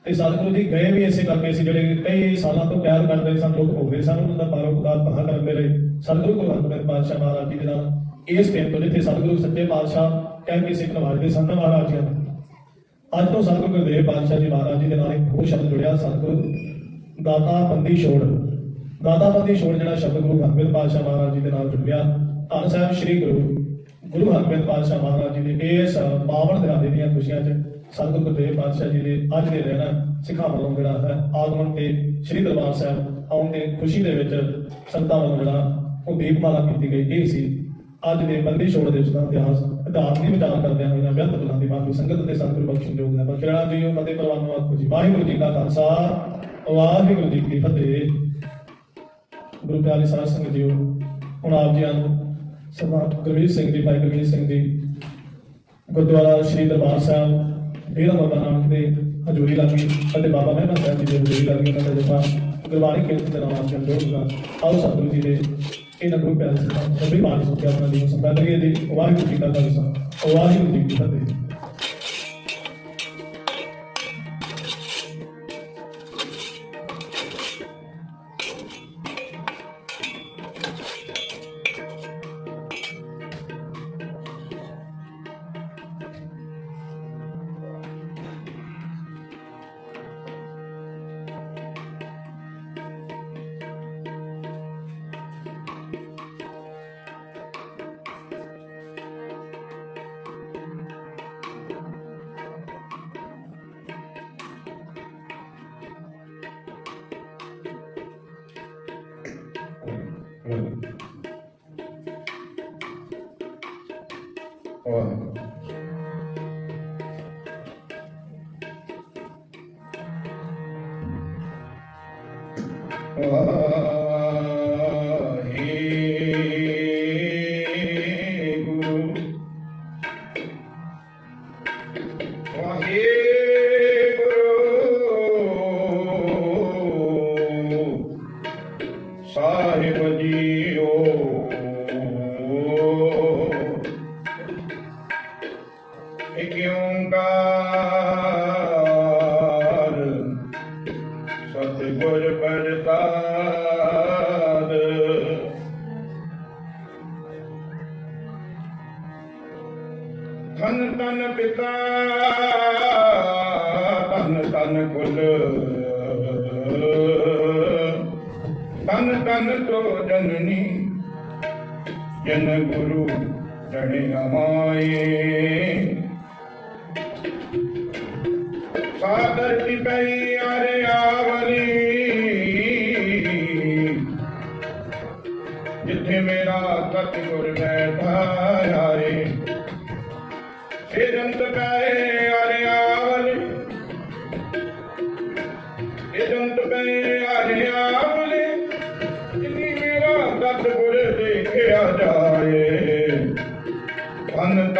ਤੇ ਸਤਿਗੁਰੂ ਜੀ ਗਏ ਵੀ ਇਸੇ ਕਰਕੇ ਸੀ, ਜਿਹੜੇ ਕਈ ਸਾਲਾਂ ਤੋਂ ਪਿਆਰ ਕਰਦੇ ਸਨ ਲੋਕ ਹੋ ਗਏ ਸਨ, ਉਹਨਾਂ ਦਾ ਪਰਉਪਕਾਰ ਭਲਾ ਕਰਦੇ ਰਹੇ ਸਤਿਗੁਰੂ ਗੁਰੂ ਹਰਗੋਬਿੰਦ ਪਾਤਸ਼ਾਹ ਮਹਾਰਾਜ ਜੀ ਦੇ ਨਾਲ। ਇਸ ਟਾਈਮ ਤੋਂ ਜਿੱਥੇ ਸਤਿਗੁਰੂ ਸੱਚੇ ਪਾਤਸ਼ਾਹ ਕਹਿ ਕੇ ਸਿੱਖ ਨਵਾਜਦੇ ਸੰਤ ਮਹਾਰਾਜ ਜੀ ਅੱਜ ਤੋਂ ਸਤਿਗੁਰੂ ਗੁਰਦੇਵ ਪਾਤਸ਼ਾਹ ਜੀ ਮਹਾਰਾਜ ਜੀ ਦੇ ਨਾਲ ਇੱਕ ਹੋਰ ਸ਼ਬਦ ਜੁੜਿਆ, ਸਤਿਗੁਰੂ ਦਾਤਾ ਬੰਦੀ ਛੋੜ। ਦਾਤਾ ਬੰਦੀ ਛੋੜ ਜਿਹੜਾ ਸ਼ਬਦ ਗੁਰੂ ਹਰਗੋਬਿੰਦ ਪਾਤਸ਼ਾਹ ਮਹਾਰਾਜ ਜੀ ਦੇ ਨਾਲ ਜੁੜਿਆ। ਧੰਨ ਸਾਹਿਬ ਸ੍ਰੀ ਗੁਰੂ ਗੁਰੂ ਹਰਗੋਬਿੰਦ ਪਾਤਸ਼ਾਹ ਮਹਾਰਾਜ ਜੀ ਦੇ ਇਸ ਪਾਵਨ ਦਿਹਾੜੇ ਦੀਆਂ ਖੁਸ਼ੀਆਂ 'ਚ ਸਤਿਗੁਰੂ ਗੁਰਦੇਵ ਪਾਤਸ਼ਾਹ ਜੀ ਦੇ ਅੱਜ ਦੇ ਦਿਨ ਸਿੱਖਾਂ ਵੱਲੋਂ ਜਿਹੜਾ ਹੈ, ਆਗਮਨ ਤੇ ਸ੍ਰੀ ਦਰਬਾਰ ਸਾਹਿਬ ਆਉਣ ਦੀ ਖੁਸ਼ੀ ਦੇ ਵਿੱਚ ਸੰਤਾਂ ਵੱਲੋਂ ਜਿਹੜਾ ਉਹ ਦੀਪਮਾਲਾ ਕੀਤੀ ਗਈ। ਇਹ ਸੀ ਅੱਜ ਦੇ ਬੰਦੀ ਛੋੜ ਦਿਵਸ ਦਾ ਇਤਿਹਾਸ। ਇਤਿਹਾਸ ਦੀ ਵਿਚਾਰ ਕਰਦਿਆਂ ਹੋਇਆਂ ਬਿਆਨ ਬੁਲਾਂ ਦੀ ਬਾਕੀ ਸੰਗਤ ਦੇ ਸਤਿਗੁਰੂ ਬਖਸ਼ਣਯੋਗ ਹੈ ਬਖਸ਼ਣਾ ਜੀ, ਉਹ ਫਤਿਹ ਪ੍ਰਵਾਨ ਆਖੋ ਜੀ। ਵਾਹਿਗੁਰੂ ਜੀ ਕਾ ਖਾਲਸਾ, ਵਾਹਿਗੁਰੂ ਜੀ ਕੀ ਫਤਿਹ। ਗੁਰੂ ਪਿਆਰੇ ਸਾਧ ਸੰਗਤ ਜੀਓ, ਹੁਣ ਆਪ ਜੀ ਨੂੰ ਸਰਦਾਰ ਗੁਰਵੀਰ ਸਿੰਘ ਜੀ, ਭਾਈ ਗੁਰਵੀਰ ਸਿੰਘ ਜੀ, ਗੁਰਦੁਆਰਾ ਸ੍ਰੀ ਦਰਬਾਰ ਸਾਹਿਬ ਡੇਰਾ ਬਾਬਾ ਨਾਨਕ ਦੇ ਹਜ਼ੂਰੀ ਲੱਗੀ ਅਤੇ ਬਾਬਾ ਮਹਿਮਾ ਸਾਹਿਬ ਜੀ ਦੇ ਹਜ਼ੂਰੀ ਲੱਗੀ ਉਹਨਾਂ ਦਾ ਜਪਾ ਗੁਰਬਾਣੀ ਕੀਰਤਨ ਦੇ ਨਾਮ ਚੰਦੋ ਹੋਗਾ ਆਓ ਸਤਿਗੁਰੂ ਜੀ ਦੇ ਇਹਨਾਂ ਗੁਰੂ ਪਿਆਰੇ ਸਾਹਿਬ ਸਭੀ ਬਾਣੀ ਸੁਣ ਆਪਣਾ ਜੀਵਨ ਸੰਪਾਦਨ ਕਰੀਏ ਜੀ ਵਾਹਿਗੁਰੂ ਜੀ ਕਾ ਖਾਲਸਾ ਵਾਹਿਗੁਰੂ ਜੀ ਕੀ ਫਤਿਹ ਵਾਹਿਗੁਰੂ *laughs* ਤਨ ਧਨ ਤੋ ਜਨਨੀ। ਜਨ ਗੁਰੂ ਚੜੇ ਮਾਏ ਸਾਦਰ ਦੀ ਪਈ ਆਰੇ ਆਵਲੀ। ਜਿੱਥੇ ਮੇਰਾ ਸਤਿਗੁਰ ਬੈਠਾ ਆਰੇ ਸਿਰੰਤ ਪਏ